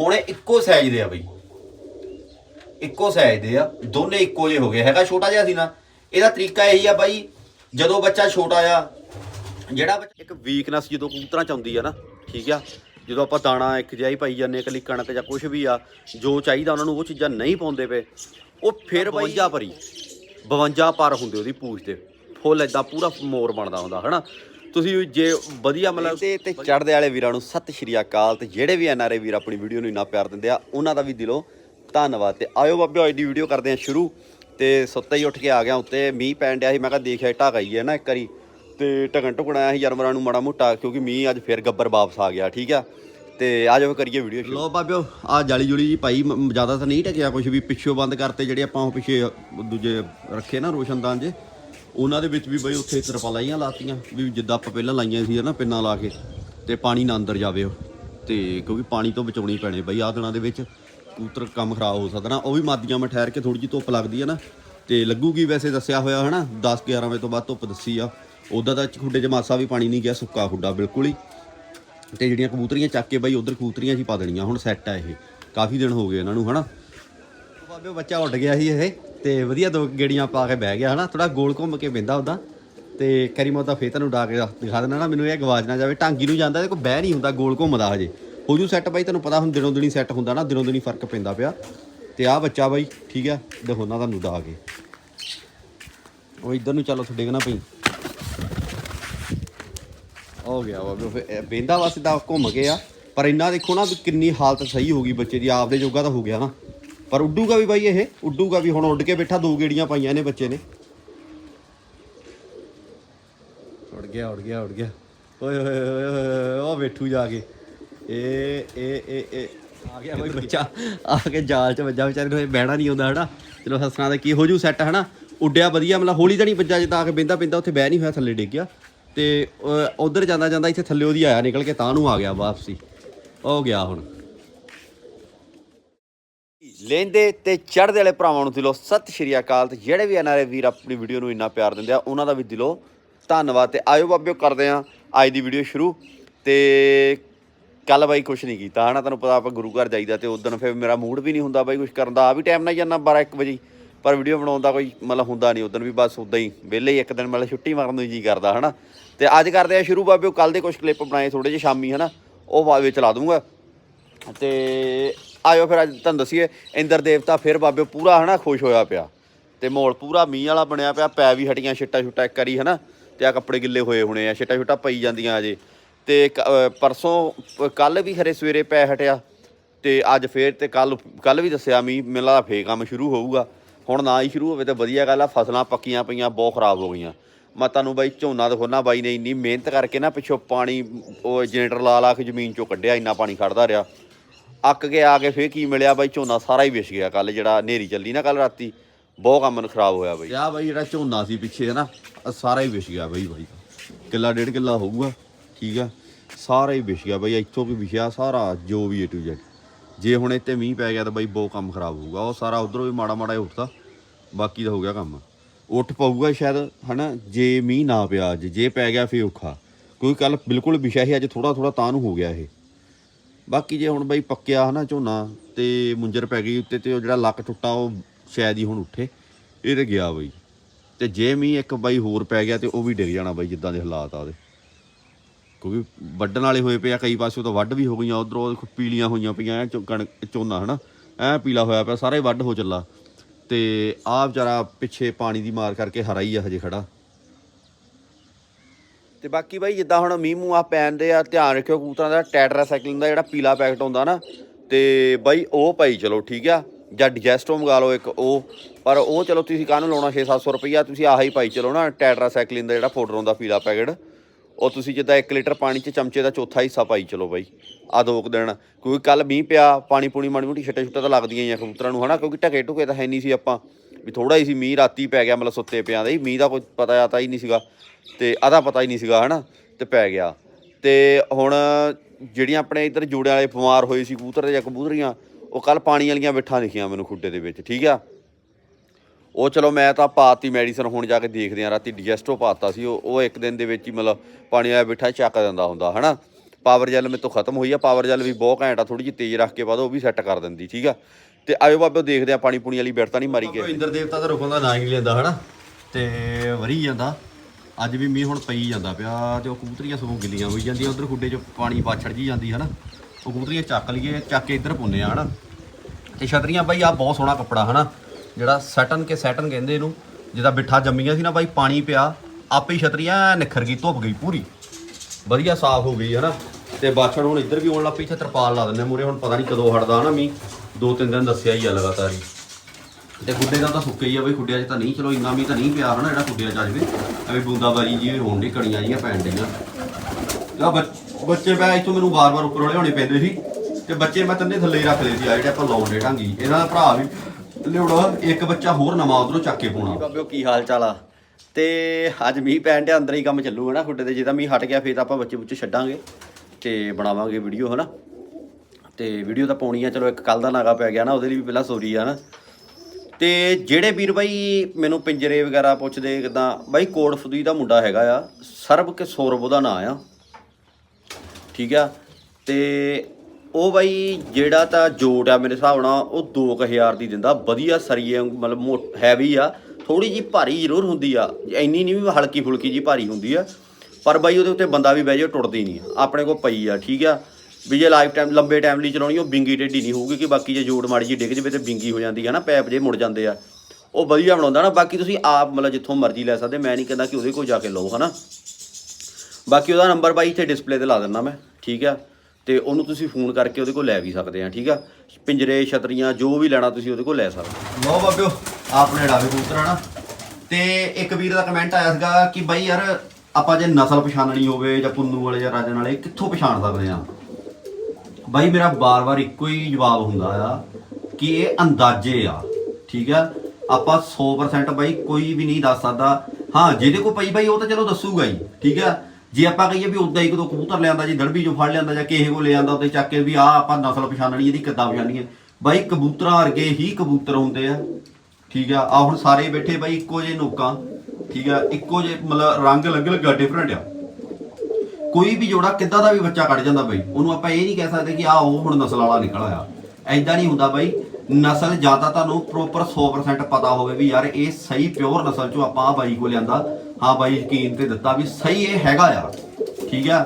ਹੁਣ ਇਹ ਇੱਕੋ ਸਾਈਜ਼ ਦੇ ਆ ਬਈ। ਇੱਕੋ ਸਾਈਜ਼ ਦੇ ਆ। ਦੋਨੇ ਇੱਕੋ ਜਿਹੇ ਹੋ ਗਏ। ਹੈਗਾ ਛੋਟਾ ਜਿਹਾ ਸੀ ਨਾ। ਇਹਦਾ ਤਰੀਕਾ ਇਹੀ ਆ ਬਾਈ ਜਦੋਂ ਬੱਚਾ ਛੋਟਾ ਆ ਜਿਹੜਾ ਬੱਚਾ ਇੱਕ ਵੀਕਨੈਸ ਜਦੋਂ ਕਬੂਤਰਾਂ ਚ ਆਉਂਦੀ ਆ ਨਾ ਠੀਕ ਆ? ਜਦੋਂ ਆਪਾਂ ਦਾਣਾ ਇੱਕ ਜਿਹਾ ਹੀ ਪਾਈ ਜਾਂਦੇ ਹਾਂ, ਇਕੱਲੀ ਕਣਕ ਜਾਂ ਕੁਝ ਵੀ ਆ ਜੋ ਚਾਹੀਦਾ ਉਹਨਾਂ ਨੂੰ ਉਹ ਚੀਜ਼ਾਂ ਨਹੀਂ ਪਾਉਂਦੇ ਪਏ। ਉਹ ਫਿਰ ਬਾਈ 52 ਭਰੀ 52 ਪਰ ਹੁੰਦੇ ਉਹਦੀ ਪੂਛ ਤੇ। ਫੁੱਲ ਏਦਾਂ ਪੂਰਾ ਮੋਰ ਬਣਦਾ ਹੁੰਦਾ ਹਨਾ? ਤੁਸੀਂ ਜੇ ਵਧੀਆ ਮਤਲਬ ਤੇ ਤੇ ਚੜਦੇ ਵਾਲੇ ਵੀਰਾਂ ਨੂੰ ਸਤਿ ਸ਼੍ਰੀ ਅਕਾਲ ਤੇ ਜਿਹੜੇ ਵੀ ਐਨਆਰਏ ਵੀਰ ਆਪਣੀ ਵੀਡੀਓ ਨੂੰ ਇੰਨਾ ਪਿਆਰ ਦਿੰਦੇ ਆ ਉਹਨਾਂ ਦਾ ਵੀ ਦਿਲੋਂ ਧੰਨਵਾਦ ਤੇ ਆਇਓ ਬਾਬਿਓ ਅੱਜ ਦੀ ਵੀਡੀਓ ਕਰਦੇ ਆ ਸ਼ੁਰੂ ਤੇ ਸੁੱਤੇ ਹੀ ਉੱਠ ਕੇ ਆ ਗਿਆ ਉੱਤੇ ਮੀਂਹ ਪੈਣ ਡਿਆ ਸੀ ਮੈਂ ਕਿਹਾ ਦੇਖਿਆ ਢਾਕ ਆਈ ਹੈ ਨਾ ਇੱਕ ਵਾਰੀ ਤੇ ਢਕਣ ਢੁਕਣ ਆਇਆ ਸੀ ਜਰਮਰਾਂ ਨੂੰ ਮਾੜਾ ਮੋਟਾ ਕਿਉਂਕਿ ਮੀਂਹ ਅੱਜ ਫੇਰ ਗੱਬਰ ਵਾਪਸ ਆ ਗਿਆ ਠੀਕ ਆ? ਤੇ ਆਜੋ ਕਰੀਏ ਵੀਡੀਓ ਲੋ ਬਾਬਿਓ ਆ ਜਾਲੀ ਜੁਲੀ ਜੀ ਭਾਈ ਮ- ਜ਼ਿਆਦਾ ਤਾਂ ਨਹੀਂ ਟਕਿਆ ਕੁਝ ਵੀ ਪਿੱਛੋਂ ਬੰਦ ਕਰਤੇ ਜਿਹੜੇ ਆਪਾਂ ਉਹ ਪਿੱਛੇ ਦੂਜੇ ਰੱਖੇ ਨਾ ਰੋਸ਼ਨਦਾਨ ਜੇ। ਉਹਨਾਂ ਦੇ ਵਿੱਚ ਵੀ ਬਈ ਉੱਥੇ ਤਰਪਾਲਾਂ ਹੀ ਲਾਤੀਆਂ, ਵੀ ਜਿੱਦਾਂ ਆਪਾਂ ਪਹਿਲਾਂ ਲਾਈਆਂ ਸੀ ਨਾ ਪਿੰਨਾਂ ਲਾ ਕੇ, ਤੇ ਪਾਣੀ ਨਾ ਅੰਦਰ ਜਾਵੇ ਉਹ। ਤੇ ਕਿਉਂਕਿ ਪਾਣੀ ਤੋਂ ਬਚਾਉਣੀ ਪੈਣੇ ਬਈ ਆਹ ਦਿਨਾਂ ਦੇ ਵਿੱਚ, ਕਬੂਤਰ ਕੰਮ ਖਰਾਬ ਹੋ ਸਕਦਾ ਨਾ, ਉਹ ਵੀ ਮਾਦੀਆਂ ਮੈਂ ਠਹਿਰ ਕੇ ਥੋੜੀ ਜਿਹੀ ਧੁੱਪ ਲੱਗਦੀ ਹੈ ਨਾ। ਤੇ ਲੱਗੂਗੀ ਵੈਸੇ ਦੱਸਿਆ ਹੋਇਆ ਹੈ ਨਾ 10 11 ਵਜੇ ਤੋਂ ਬਾਅਦ ਧੁੱਪ ਦੱਸੀ ਆ। ਉਦਾਂ ਦਾ ਖੁੱਡੇ 'ਚ ਮਾਸਾ ਵੀ ਪਾਣੀ ਨਹੀਂ ਗਿਆ, ਸੁੱਕਾ ਖੁੱਡਾ ਬਿਲਕੁਲ ਹੀ। ਤੇ ਜਿਹੜੀਆਂ ਕਬੂਤਰੀਆਂ ਚੱਕ ਕੇ ਬਈ ਉਧਰ ਕਬੂਤਰੀਆਂ 'ਚ ਹੀ ਪਾ ਦੇਣੀਆਂ, ਹੁਣ ਸੈੱਟ ਆ ਇਹ। ਕਾਫੀ ਦਿਨ ਹੋ ਗਏ ਇਹਨਾਂ ਨੂੰ, ਹਨਾ? ਬਾਬੇ ਬੱਚਾ ਉੱਡ ਗਿਆ ਸੀ ਇਹ, ਤੇ ਵਧੀਆ ਦੋ ਗੇੜੀਆਂ ਪਾ ਕੇ ਬਹਿ ਗਿਆ ਹਨਾ ਥੋੜਾ ਗੋਲ ਘੁੰਮ ਕੇ ਬਿੰਦਾ ਉਦਾਂ ਤੇ ਕਰੀ ਮੋਤਾ ਫੇਰ ਤੈਨੂੰ ਡਾ ਕੇ ਦਿਖਾ ਦੇਣਾ ਨਾ, ਮੈਨੂੰ ਇਹ ਗਵਾਜ਼ ਨਾ ਜਾਵੇ ਟਾਂਗੀ ਨੂੰ ਜਾਂਦਾ ਤੇ ਕੋਈ ਬਹਿ ਨਹੀਂ ਹੁੰਦਾ, ਗੋਲ ਘੁੰਮਦਾ ਹਜੇ। ਹੋ ਜੂ ਸੈੱਟ ਬਾਈ, ਤੈਨੂੰ ਪਤਾ ਹੁਣ ਦਿਨੋਂ ਦਿਨੀ ਸੈੱਟ ਹੁੰਦਾ ਨਾ, ਦਿਨੋਂ ਦਿਨੀ ਫ਼ਰਕ ਪੈਂਦਾ ਪਿਆ। ਤੇ ਆਹ ਬੱਚਾ ਬਾਈ, ਠੀਕ ਆ ਦਿਖਾਉਣਾ ਤੁਹਾਨੂੰ ਡਾ ਕੇ। ਉਹ ਇੱਧਰ ਨੂੰ ਚੱਲੋ ਤੁਹਾਡੇ ਕਨਾ ਪਈ। ਹੋ ਗਿਆ ਵਾ ਬੇਂਦਾ ਵਾਸਤੇ ਤਾਂ ਘੁੰਮ ਕੇ ਆ। ਪਰ ਇੰਨਾ ਦੇਖੋ ਨਾ ਕਿੰਨੀ ਹਾਲਤ ਸਹੀ ਹੋ ਗਈ ਬੱਚੇ ਦੀ, ਆਪਦੇ ਜੋਗਾ ਤਾਂ ਹੋ ਗਿਆ ਨਾ। ਪਰ ਉੱਡੂਗਾ ਵੀ ਬਾਈ ਇਹ ਉੱਡੂਗਾ ਵੀ ਹੁਣ ਉੱਡ ਕੇ ਬੈਠਾ ਦੋ ਗੇੜੀਆਂ ਪਾਈਆਂ ਨੇ ਬੱਚੇ ਨੇ। ਉੱਡ ਗਿਆ ਉੱਡ ਗਿਆ ਉੱਡ ਗਿਆ। ਓਏ ਹੋਏ ਹੋਏ ਉਹ ਬੈਠੂ ਜਾ ਕੇ। ਇਹ ਇਹ ਇਹ ਇਹ ਆ ਗਿਆ ਕੋਈ ਬੱਚਾ ਆ ਕੇ ਜਾਲ 'ਚ ਵੱਜਾ ਵਿਚਾਰੇ ਨੂੰ ਇਹ ਬਹਿਣਾ ਨਹੀਂ ਆਉਂਦਾ ਹਨਾ। ਚਲੋ ਹੱਸਣਾ ਦਾ ਕੀ ਹੋ ਜੂ ਸੈੱਟ ਹਨਾ। ਉੱਡਿਆ ਵਧੀਆ ਮਤਲਬ ਹੌਲੀ ਤਾਂ ਨਹੀਂ ਵੱਜਾ ਜਿੱਦਾਂ ਆ ਕੇ ਬਿੰਦਾ ਬਿੰਦਾ ਉੱਥੇ ਬਹਿ ਨਹੀਂ ਹੋਇਆ ਥੱਲੇ ਡਿੱਗ ਗਿਆ। ਤੇ ਉਧਰ ਜਾਂਦਾ ਜਾਂਦਾ ਇੱਥੇ ਥੱਲੇ ਉਹਦੀ ਆਇਆ ਨਿਕਲ ਕੇ ਤਾਂ ਨੂੰ ਆ ਗਿਆ ਵਾਪਸੀ। ਹੋ ਗਿਆ ਹੁਣ। ਲੈਂਦੇ ਤੇ ਚੜ੍ਹਦੇ ਵਾਲੇ ਭਰਾਵਾਂ ਨੂੰ ਦਿਲੋਂ ਸਤਿ ਸ਼੍ਰੀ ਅਕਾਲ ਤੇ ਜਿਹੜੇ ਵੀ ਐਨਆਰਏ ਵੀਰ ਆਪਣੀ ਵੀਡੀਓ ਨੂੰ ਇੰਨਾ ਪਿਆਰ ਦਿੰਦੇ ਆ, ਉਹਨਾਂ ਦਾ ਵੀ ਦਿਲੋਂ ਧੰਨਵਾਦ ਤੇ ਆਇਓ ਬਾਬਿਓ ਕਰਦੇ ਆ ਅੱਜ ਦੀ ਵੀਡੀਓ ਸ਼ੁਰੂ ਤੇ ਕੱਲ ਬਾਈ ਕੁਝ ਨਹੀਂ ਕੀਤਾ, ਹਨਾ ਤੁਹਾਨੂੰ ਪਤਾ ਆਪਾਂ ਗੁਰੂ ਘਰ ਜਾਈਦਾ ਤੇ ਉਦੋਂ ਫਿਰ ਮੇਰਾ ਮੂਡ ਵੀ ਨਹੀਂ ਹੁੰਦਾ ਬਾਈ ਕੁਝ ਕਰਨ ਦਾ ਆ ਵੀ ਟਾਈਮ ਨਾਲ ਜਾਂਦਾ 12 1 ਵਜੇ ਪਰ ਵੀਡੀਓ ਬਣਾਉਣ ਦਾ ਕੋਈ ਮਤਲਬ ਹੁੰਦਾ ਨਹੀਂ ਉਦੋਂ ਵੀ ਬਸ ਉਦਾਂ ਹੀ ਵਿਹਲੇ ਹੀ ਇੱਕ ਦਿਨ ਮਤਲਬ ਛੁੱਟੀ ਮਾਰਨ ਨੂੰ ਜੀ ਕਰਦਾ, ਹਨਾ ਤੇ ਅੱਜ ਕਰਦੇ ਆ ਸ਼ੁਰੂ ਬਾਬਿਓ ਕੱਲ ਦੇ ਕੁਝ ਕਲਿੱਪ ਬਣਾਏ ਥੋੜੇ ਜਿਹੇ ਸ਼ਾਮੀ, ਹਨਾ ਉਹ ਬਾਅਦ ਵਿੱਚ ਲਾ ਦੂੰਗਾ ਤੇ ਆਇਓ ਫਿਰ ਅੱਜ ਤੁਹਾਨੂੰ ਦਸੀਏ, ਇੰਦਰ ਦੇਵਤਾ ਫਿਰ ਬਾਬੇ ਪੂਰਾ ਹਨਾ ਖੁਸ਼ ਹੋਇਆ ਪਿਆ। ਤੇ ਮਾਹੌਲ ਪੂਰਾ ਮੀਂਹ ਵਾਲਾ ਬਣਿਆ ਪਿਆ, ਪੈ ਵੀ ਹਟੀਆਂ ਛਿੱਟਾ ਛੁੱਟਾ ਇੱਕ ਵਾਰੀ ਹਨਾ, ਤੇ ਆ ਕੱਪੜੇ ਗਿੱਲੇ ਹੋਏ ਹੋਣੇ ਆ, ਛਿੱਟਾ ਛੁੱਟਾ ਪਈ ਜਾਂਦੀਆਂ ਅਜੇ। ਤੇ ਕ- ਪਰਸੋਂ ਕੱਲ ਵੀ ਖਰੇ ਸਵੇਰੇ ਪੈ ਹਟਿਆ, ਤੇ ਅੱਜ ਫੇਰ ਤੇ ਕੱਲ ਕੱਲ ਵੀ ਦੱਸਿਆ ਮੀਂਹ, ਮੈਨੂੰ ਲੱਗਦਾ ਫੇਰ ਕੰਮ ਸ਼ੁਰੂ ਹੋਊਗਾ। ਹੁਣ ਨਾ ਹੀ ਸ਼ੁਰੂ ਹੋਵੇ ਤਾਂ ਵਧੀਆ ਗੱਲ ਆ, ਫਸਲਾਂ ਪੱਕੀਆਂ ਪਈਆਂ, ਬਹੁਤ ਖਰਾਬ ਹੋ ਗਈਆਂ। ਮੈਂ ਤੁਹਾਨੂੰ ਬਾਈ ਝੋਨਾ ਦਿਖਾਉਣਾ ਬਾਈ ਨੇ ਇੰਨੀ ਮਿਹਨਤ ਕਰਕੇ ਨਾ ਪਿੱਛੋਂ ਪਾਣੀ, ਉਹ ਜਨਰੇਟਰ ਲਾ ਲਾ ਕੇ ਜ਼ਮੀਨ ਚੋਂ ਕੱਢਿਆ, ਇੰਨਾ ਪਾਣੀ ਖੜਦਾ ਰਿਹਾ। ਅੱਕ ਕੇ ਆ ਕੇ ਫੇਰ ਕੀ ਮਿਲਿਆ ਬਾਈ? ਝੋਨਾ ਸਾਰਾ ਹੀ ਵਿਛ ਗਿਆ ਕੱਲ ਜਿਹੜਾ ਹਨੇਰੀ ਚੱਲੀ ਨਾ ਕੱਲ ਰਾਤੀ। ਬਹੁਤ ਕੰਮ ਖਰਾਬ ਹੋਇਆ ਬਾਈ। ਆ ਬਾਈ, ਜਿਹੜਾ ਝੋਨਾ ਸੀ ਪਿੱਛੇ ਹੈ ਨਾ ਸਾਰਾ ਹੀ ਵਿਛ ਗਿਆ ਬਾਈ ਬਾਈ। ਕਿੱਲਾ ਡੇਢ ਕਿੱਲਾ ਹੋਊਗਾ, ਠੀਕ ਆ? ਸਾਰਾ ਹੀ ਵਿਛ ਗਿਆ ਬਾਈ, ਇੱਥੋਂ ਵੀ ਵਿਛਿਆ ਸਾਰਾ, ਜੋ ਵੀ ਏ ਟੂ ਜ਼ੈਡ ਜੇ ਹੁਣ ਇੱਥੇ ਮੀਂਹ ਪੈ ਗਿਆ ਤਾਂ ਬਾਈ ਬਹੁਤ ਕੰਮ ਖਰਾਬ ਹੋਊਗਾ। ਉਹ ਸਾਰਾ ਉਧਰੋਂ ਵੀ ਮਾੜਾ ਮਾੜਾ ਉੱਠਦਾ, ਬਾਕੀ ਤਾਂ ਹੋ ਗਿਆ ਕੰਮ। ਉੱਠ ਪਊਗਾ ਸ਼ਾਇਦ, ਹਨਾ? ਜੇ ਮੀਂਹ ਨਾ ਪਿਆ ਅੱਜ, ਜੇ ਪੈ ਗਿਆ ਫੇਰ ਔਖਾ। ਕਿਉਂਕਿ ਕੱਲ ਬਿਲਕੁਲ ਵਿਛਿਆ ਸੀ, ਅੱਜ ਥੋੜਾ ਥੋੜਾ ਤਾਂ ਨੂੰ ਹੋ ਗਿਆ ਇਹ। ਬਾਕੀ ਜੇ ਹੁਣ ਬਈ ਪੱਕਿਆ ਹਨਾ ਝੋਨਾ ਤੇ ਮੁੰਜਰ ਪੈ ਗਈ ਉੱਤੇ ਤੇ ਉਹ ਜਿਹੜਾ ਲੱਕ ਟੁੱਟਾ ਉਹ ਸ਼ਾਇਦ ਹੀ ਹੁਣ ਉੱਠੇ, ਇਹ ਤੇ ਗਿਆ ਬਈ। ਤੇ ਜੇ ਮੀਂਹ ਇੱਕ ਬਾਈ ਹੋਰ ਪੈ ਗਿਆ ਤੇ ਉਹ ਵੀ ਡਿੱਗ ਜਾਣਾ ਬਾਈ ਜਿੱਦਾਂ ਦੇ ਹਾਲਾਤ ਆ ਉਹਦੇ। ਕਿਉਂਕਿ ਵੱਢਣ ਵਾਲੇ ਹੋਏ ਪਏ ਆ, ਕਈ ਪਾਸੇ ਤਾਂ ਵੱਢ ਵੀ ਹੋ ਗਈਆਂ, ਉਧਰੋਂ ਪੀਲੀਆਂ ਹੋਈਆਂ ਪਈਆਂ, ਐ ਝੋ- ਕਣਕ ਝੋਨਾ ਹਨਾ, ਐ ਪੀਲਾ ਹੋਇਆ ਪਿਆ, ਸਾਰੇ ਵੱਢ ਹੋ ਚੱਲਾ। ਤੇ ਆਹ ਵਿਚਾਰਾ ਪਿੱਛੇ ਪਾਣੀ ਦੀ ਮਾਰ ਕਰਕੇ ਹਰਾ ਹੀ ਆ ਹਜੇ ਖੜਾ। ਤੇ ਬਾਕੀ ਬਾਈ ਜਿੱਦਾਂ ਹੁਣ ਮੀਂਹ ਮੂੰਹ ਆ ਪੈਣ ਦੇ ਆ, ਧਿਆਨ ਰੱਖਿਓ ਕਬੂਤਰਾਂ ਦਾ, ਟੈਟਰਾ ਟੈਟਰਾਸਾਈਕਲਿਨ ਦਾ ਜਿਹੜਾ ਪੀਲਾ ਪੈਕਟ ਹੁੰਦਾ ਨਾ, ਤੇ ਬਾਈ ਉਹ ਪਾਈ ਚਲੋ ਠੀਕ ਆ, ਜਾਂ ਡਿਜੈਸਟੋ ਮੰਗਾ ਲਓ ਇੱਕ ਉਹ, ਪਰ ਉਹ ਚਲੋ ਤੁਸੀਂ ਕਾਹਨੂੰ ਲਾਉਣਾ 6-700 ਰੁਪਈਆ, ਤੁਸੀਂ ਆਹ ਹੀ ਪਾਈ ਚਲੋ ਨਾ ਟੈਟਰਾਸਾਈਕਲਿਨ ਦਾ ਜਿਹੜਾ ਪਾਊਡਰ ਹੁੰਦਾ ਪੀਲਾ ਪੈਕਟ, ਉਹ ਤੁਸੀਂ ਜਿੱਦਾਂ 1 ਲੀਟਰ ਪਾਣੀ 'ਚ ਚਮਚੇ ਦਾ ਚੌਥਾ ਹਿੱਸਾ ਪਾਈ ਚਲੋ ਬਾਈ ਆ ਦੋ ਕੁ ਦਿਨ, ਕਿਉਂਕਿ ਕੱਲ ਮੀਂਹ ਪਿਆ, ਪਾਣੀ ਪੂਣੀ ਮਾੜੀ ਮੋਟੀ ਛਿੱਟੇ ਛੁੱਟਾ ਤਾਂ ਲੱਗਦੀਆਂ ਹੀ ਆ ਕਬੂਤਰਾਂ ਨੂੰ, ਹਨਾ, ਕਿਉਂਕਿ ਢਕੇ ਢੁਕੇ ਤਾਂ ਹੈ ਨਹੀਂ ਸੀ ਆਪਾਂ, ਵੀ ਥੋੜਾ ਹੀ ਸੀ ਮੀਂਹ, ਰਾਤੀ ਪੈ ਗਿਆ ਮਤਲਬ ਸੁੱਤੇ ਪਿਆਂ ਦਾ ਹੀ, ਮੀਂਹ ਦਾ ਕੋਈ ਪਤਾ ਆਤਾ ਹੀ ਨਹੀਂ ਸੀਗਾ ਤੇ ਆਦਾ ਪਤਾ ਹੀ ਨਹੀਂ ਸੀਗਾ ਹਨਾ ਤੇ ਪੈ ਗਿਆ। ਤੇ ਹੁਣ ਜਿਹੜੀਆਂ ਆਪਣੇ ਇੱਧਰ ਜੋੜਿਆਂ ਵਾਲੇ ਬਿਮਾਰ ਹੋਏ ਸੀ ਕਬੂਤਰ ਜਾਂ ਕਬੂਤਰੀਆਂ ਉਹ ਕੱਲ ਪਾਣੀ ਵਾਲੀਆਂ ਬਿੱਠਾਂ ਦਿਖੀਆਂ ਮੈਨੂੰ ਖੁੱਡੇ ਦੇ ਵਿੱਚ ਠੀਕ ਆ? ਉਹ ਚਲੋ ਮੈਂ ਤਾਂ ਪਾਤੀ ਮੈਡੀਸਨ ਹੁਣ ਜਾ ਕੇ ਦੇਖਦੇ ਆ ਰਾਤੀ ਡਿਜੈਸਟੋ ਪਾਤਾ ਸੀ ਉਹ ਉਹ ਇੱਕ ਦਿਨ ਦੇ ਵਿੱਚ ਹੀ ਮਤਲਬ ਪਾਣੀ ਵਾਲਾ ਬਿੱਠਾ ਚੱਕ ਦਿੰਦਾ ਹੁੰਦਾ ਹਨਾ? ਪਾਵਰ ਜੈਲ ਮੇਰੇ ਤੋਂ ਖਤਮ ਹੋਈ ਆ ਪਾਵਰ ਜੈਲ ਵੀ ਬਹੁਤ ਘੈਂਟ ਆ ਥੋੜੀ ਜਿਹੀ ਤੇਜ਼ ਰੱਖ ਕੇ ਬਾਅਦ ਉਹ ਵੀ ਸੈੱਟ ਕਰ ਦਿੰਦੀ ਠੀਕ ਆ? ਤੇ ਆਇਓ ਬਾਬੇ ਦੇਖਦੇ ਆ ਪਾਣੀ ਪੂਣੀ ਵਾਲੀ ਬੈਠ ਤਾਂ ਨਹੀਂ ਮਾਰੀ ਗਏ ਇੰਦਰ ਦੇਵਤਾ ਦਾ ਰੁਕਣ ਦਾ ਨਾਂ ਹੀ ਨਹੀਂ ਲੈਂਦਾ ਹਨਾ? ਤੇ ਵਰੀ ਜਾਂਦਾ ਅੱਜ ਵੀ ਮੀਂਹ ਹੁਣ ਪਈ ਜਾਂਦਾ ਪਿਆ, ਤੇ ਉਹ ਕਬੂਤਰੀਆਂ ਸਗੋਂ ਗਿੱਲੀਆਂ ਹੋਈ ਜਾਂਦੀਆਂ, ਉਧਰ ਖੁੱਡੇ 'ਚ ਪਾਣੀ ਬਾਛੜ ਜੀ ਜਾਂਦੀ, ਹਨਾ? ਉਹ ਕਬੂਤਰੀਆਂ ਚੱਕ ਲਈਏ, ਚੱਕ ਕੇ ਇੱਧਰ ਪੁੰਨੇ ਆ ਹਨਾ ਤੇ ਛਤਰੀਆਂ ਬਾਈ ਆ ਬਹੁਤ ਸੋਹਣਾ ਕੱਪੜਾ, ਹਨਾ? ਜਿਹੜਾ ਸੈਟਨ ਕੇ ਸੈਟਨ ਕਹਿੰਦੇ ਇਹਨੂੰ ਜਿਹਦਾ ਬਿੱਠਾ ਜੰਮੀਆਂ ਸੀ ਨਾ ਬਾਈ, ਪਾਣੀ ਪਿਆ, ਆਪੇ ਛਤਰੀਆਂ ਨਿਖਰ ਗਈ, ਧੁੱਪ ਗਈ ਪੂਰੀ। ਵਧੀਆ ਸਾਫ਼ ਹੋ ਗਈ, ਹਨਾ? ਤੇ ਬਾਛੜ ਹੁਣ ਇੱਧਰ ਵੀ ਆਉਣ ਲੱਗ ਪਈ ਇੱਥੇ ਤਰਪਾਲ ਲਾ ਦਿੰਦੇ ਮੂਰੇ ਹੁਣ ਪਤਾ ਨਹੀਂ ਕਦੋਂ ਹਟਦਾ, ਹਨਾ ਮੀਂਹ? ਦੋ ਤਿੰਨ ਦਿਨ ਦੱਸਿਆ ਹੀ ਆ ਲਗਾਤਾਰ ਹੀ। ਤੇ ਗੁੱਡੇ ਦਾ ਤਾਂ ਸੁੱਕੇ ਹੀ ਆ ਬਈ ਖੁੱਡਿਆਂ 'ਚ ਤਾਂ ਨਹੀਂ, ਚਲੋ ਇੰਨਾ ਮੀਂਹ ਤਾਂ ਨਹੀਂ ਪਿਆ ਹਨਾ ਜਿਹੜਾ ਖੁੱਡਿਆਂ 'ਚ ਆ ਜਵੇ ਐਵੇਂ ਬੂੰਦਾਬਾਰੀ ਜੀ ਹੋਣ ਦੀ ਕਣੀਆਂ ਜੀਆਂ ਪੈਣ ਡਈਆਂ। ਆ ਬੱਚੇ ਮੈਂ ਇੱਥੋਂ ਮੈਨੂੰ ਵਾਰ-ਵਾਰ ਉੱਪਰ ਵਾਲੇ ਪੈਂਦੇ ਸੀ, ਤੇ ਬੱਚੇ ਮੈਂ ਤੰਨੇ ਥੱਲੇ ਰੱਖ ਲਏ ਸੀ ਆ ਜਿਹੜੇ ਆਪਾਂ ਲਾਉਣ ਦੇ ਢਾਂਗੀ। ਇਹਨਾਂ ਦਾ ਭਰਾ ਵੀ ਲਿਉੜਾ ਇੱਕ ਬੱਚਾ ਹੋਰ ਨਵਾਂ ਉਧਰੋਂ ਚੱਕ ਕੇ ਪਾਉਣਾ। ਬਾਬਿਓ, ਕੀ ਹਾਲ ਚਾਲ ਆ? ਤੇ ਅੱਜ ਮੀਂਹ ਪੈਣ ਦੇ ਅੰਦਰ ਹੀ ਕੰਮ ਚੱਲੂਗਾ ਨਾ ਖੁੱਡੇ ਤੇ ਜੇ ਤਾਂ ਮੀਂਹ ਹਟ ਗਿਆ, ਫੇਰ ਤਾਂ ਆਪਾਂ ਬੱਚੇ ਬੁੱਚੇ ਛੱਡਾਂਗੇ ਤੇ ਬਣਾਵਾਂਗੇ ਵੀਡੀਓ ਹਨਾ। ਤੇ ਵੀਡੀਓ ਤਾਂ ਪਾਉਣੀ ਆ, ਚਲੋ ਇੱਕ ਕੱਲ ਦਾ ਨਾਗਾ ਪੈ ਗਿਆ ਨਾ, ਉਹਦੇ ਲਈ ਵੀ ਪਹਿਲਾਂ ਸੌਰੀ ਆ ਨਾ। ਤੇ ਜਿਹੜੇ ਵੀਰ ਬਾਈ ਮੈਨੂੰ ਪਿੰਜਰੇ ਵਗੈਰਾ ਪੁੱਛਦੇ, ਕਿਦਾਂ, ਬਾਈ ਕੋਟ ਫਦੂਈ ਦਾ ਮੁੰਡਾ ਹੈਗਾ ਆ, ਸਰਬ ਕੇ ਸੌਰਵ ਉਹਦਾ ਨਾਂ ਆ। ਠੀਕ ਆ? ਤੇ ਉਹ ਬਾਈ ਜਿਹੜਾ ਤਾਂ ਜੋਟ ਆ ਮੇਰੇ ਹਿਸਾਬ ਨਾਲ, ਉਹ 2000 ਦੀ ਦਿੰਦਾ, ਵਧੀਆ ਸਰੀਏ ਮਤਲਬ ਹੈਵੀ ਆ ਥੋੜੀ ਜੀ ਭਾਰੀ ਜ਼ਰੂਰ ਹੁੰਦੀ ਆ, ਇੰਨੀ ਨਹੀਂ ਵੀ ਹਲਕੀ ਫੁਲਕੀ ਜੀ ਭਾਰੀ ਹੁੰਦੀ ਆ, ਪਰ ਬਾਈ ਉਹਦੇ ਉੱਤੇ ਬੰਦਾ ਵੀ ਬਹਿ ਜਾਏ ਟੁੱਟਦੀ ਨਹੀਂ ਆਪਣੇ ਕੋਲ ਪਈ ਆ, ਠੀਕ ਆ? ਵੀ ਜੇ ਲਾਈਫ ਟਾਈਮ, ਲੰਬੇ ਟਾਈਮ ਲਈ ਚਲਾਉਣੀ, ਉਹ ਬਿੰਗੀ ਟੇਢੀ ਨਹੀਂ ਹੋਊਗੀ ਕਿ ਬਾਕੀ ਜੇ ਜੋੜ ਮਾੜੀ ਜੀ ਡਿੱਗ ਜਵੇ ਤੇ ਬਿੰਗੀ ਹੋ ਜਾਂਦੀ ਹੈ ਨਾ, ਪੈਪ ਜੇ ਮੁੜ ਜਾਂਦੇ ਆ। ਉਹ ਵਧੀਆ ਬਣਾਉਂਦਾ ਨਾ, ਬਾਕੀ ਤੁਸੀਂ ਆਪ ਮਤਲਬ ਜਿੱਥੋਂ ਮਰਜ਼ੀ ਲੈ ਸਕਦੇ, ਮੈਂ ਨਹੀਂ ਕਹਿੰਦਾ ਕਿ ਉਹਦੇ ਕੋਲ ਜਾ ਕੇ ਲਓ, ਹਨਾ। ਬਾਕੀ ਉਹਦਾ ਨੰਬਰ ਬਾਈ ਇੱਥੇ ਡਿਸਪਲੇ ਤੇ ਲਾ ਦਿੰਦਾ ਮੈਂ, ਠੀਕ ਆ। ਤੇ ਉਹਨੂੰ ਤੁਸੀਂ ਫੋਨ ਕਰਕੇ ਉਹਦੇ ਕੋਲ ਲੈ ਵੀ ਸਕਦੇ ਆ, ਠੀਕ ਆ। ਪਿੰਜਰੇ, ਛਤਰੀਆਂ, ਜੋ ਵੀ ਲੈਣਾ ਤੁਸੀਂ ਉਹਦੇ ਕੋਲ ਲੈ ਸਕਦੇ ਲਓ ਬਾਬਿਓ ਆਪਣੇ ਡਾਵੇ ਕਬੂਤਰ ਨਾ ਤੇ ਇੱਕ ਵੀਰ ਦਾ ਕਮੈਂਟ ਆਇਆ ਸੀਗਾ ਕਿ ਬਾਈ ਯਾਰ, ਆਪਾਂ ਜੇ ਨਸਲ ਪਛਾਣਨੀ ਹੋਵੇ ਜਾਂ ਪੁੰਨੂ ਵਾਲੇ ਜਾਂ ਰਾਜਨ ਵਾਲੇ, ਕਿੱਥੋਂ ਪਛਾਣ ਸਕਦੇ ਆ? ਬਾਈ, ਮੇਰਾ ਬਾਰ-ਬਾਰ ਇੱਕੋ ਹੀ ਜਵਾਬ ਹੁੰਦਾ ਆ ਕਿ ਇਹ ਅੰਦਾਜ਼ੇ ਆ, ਠੀਕ ਆ? ਆਪਾਂ 100% ਬਾਈ ਕੋਈ ਵੀ ਨਹੀਂ ਦੱਸ ਸਕਦਾ। ਹਾਂ, ਜਿਹਦੇ ਕੋ ਪਈ ਬਾਈ, ਉਹ ਤਾਂ ਚਲੋ ਦੱਸੂਗਾ ਹੀ, ਠੀਕ ਆ? ਜੇ ਆਪਾਂ ਕਹੀਏ ਵੀ ਉਦਾਂ ਹੀ ਕਦੋਂ ਕਬੂਤਰ ਲਿਆਂਦਾ ਜੀ ਦੜਬੀ ਜੋ ਫੜ ਲਿਆਂਦਾ ਜਾਂ ਕਿਸੇ ਕੋ ਲਿਆਂਦਾ ਉਹਦੇ ਚੱਕ ਕੇ ਵੀ ਆ ਆਪਾਂ ਨਸਲ ਪਛਾਣਨੀ ਇਹਦੀ ਕਿੱਦਾਂ ਪਛਾਣਨੀ ਹੈ ਬਾਈ, ਕਬੂਤਰਾਂ ਵਰਗੇ ਹੀ ਕਬੂਤਰ ਹੁੰਦੇ ਆ, ਠੀਕ ਆ? ਆ ਹੁਣ ਸਾਰੇ ਬੈਠੇ ਬਾਈ ਇੱਕੋ ਜਿਹੇ ਨੋਕਾਂ, ਠੀਕ ਆ? ਇੱਕੋ ਜਿਹੇ ਮਤਲਬ ਰੰਗ ਅਲੱਗ ਅਲੱਗ ਡਿਫਰੈਂਟ ਆ। ਕੋਈ ਵੀ ਜੋੜਾ ਕਿੱਦਾਂ ਦਾ ਵੀ ਬੱਚਾ ਕੱਢ ਜਾਂਦਾ ਬਾਈ, ਉਹਨੂੰ ਆਪਾਂ ਇਹ ਨਹੀਂ ਕਹਿ ਸਕਦੇ ਕਿ ਆ ਉਹ ਹੁਣ ਨਸਲ ਵਾਲਾ ਨਿਕਲ ਆਇਆ। ਐਦਾਂ ਨਹੀਂ ਹੁੰਦਾ ਬਾਈ, ਨਸਲ ਜ਼ਿਆਦਾ ਤੁਹਾਨੂੰ ਪ੍ਰੋਪਰ 100% ਪਤਾ ਹੋਵੇ ਵੀ ਯਾਰ ਇਹ ਸਹੀ ਪਿਓਰ ਨਸਲ ਚੋਂ ਆਪਾਂ ਆ ਬਾਈ ਕੋ ਲਿਆਂਦਾ। ਹਾਂ ਬਾਈ, ਯਕੀਨ ਤੇ ਦਿੱਤਾ ਵੀ ਸਹੀ ਇਹ ਹੈਗਾ ਆ। ਠੀਕ ਆ?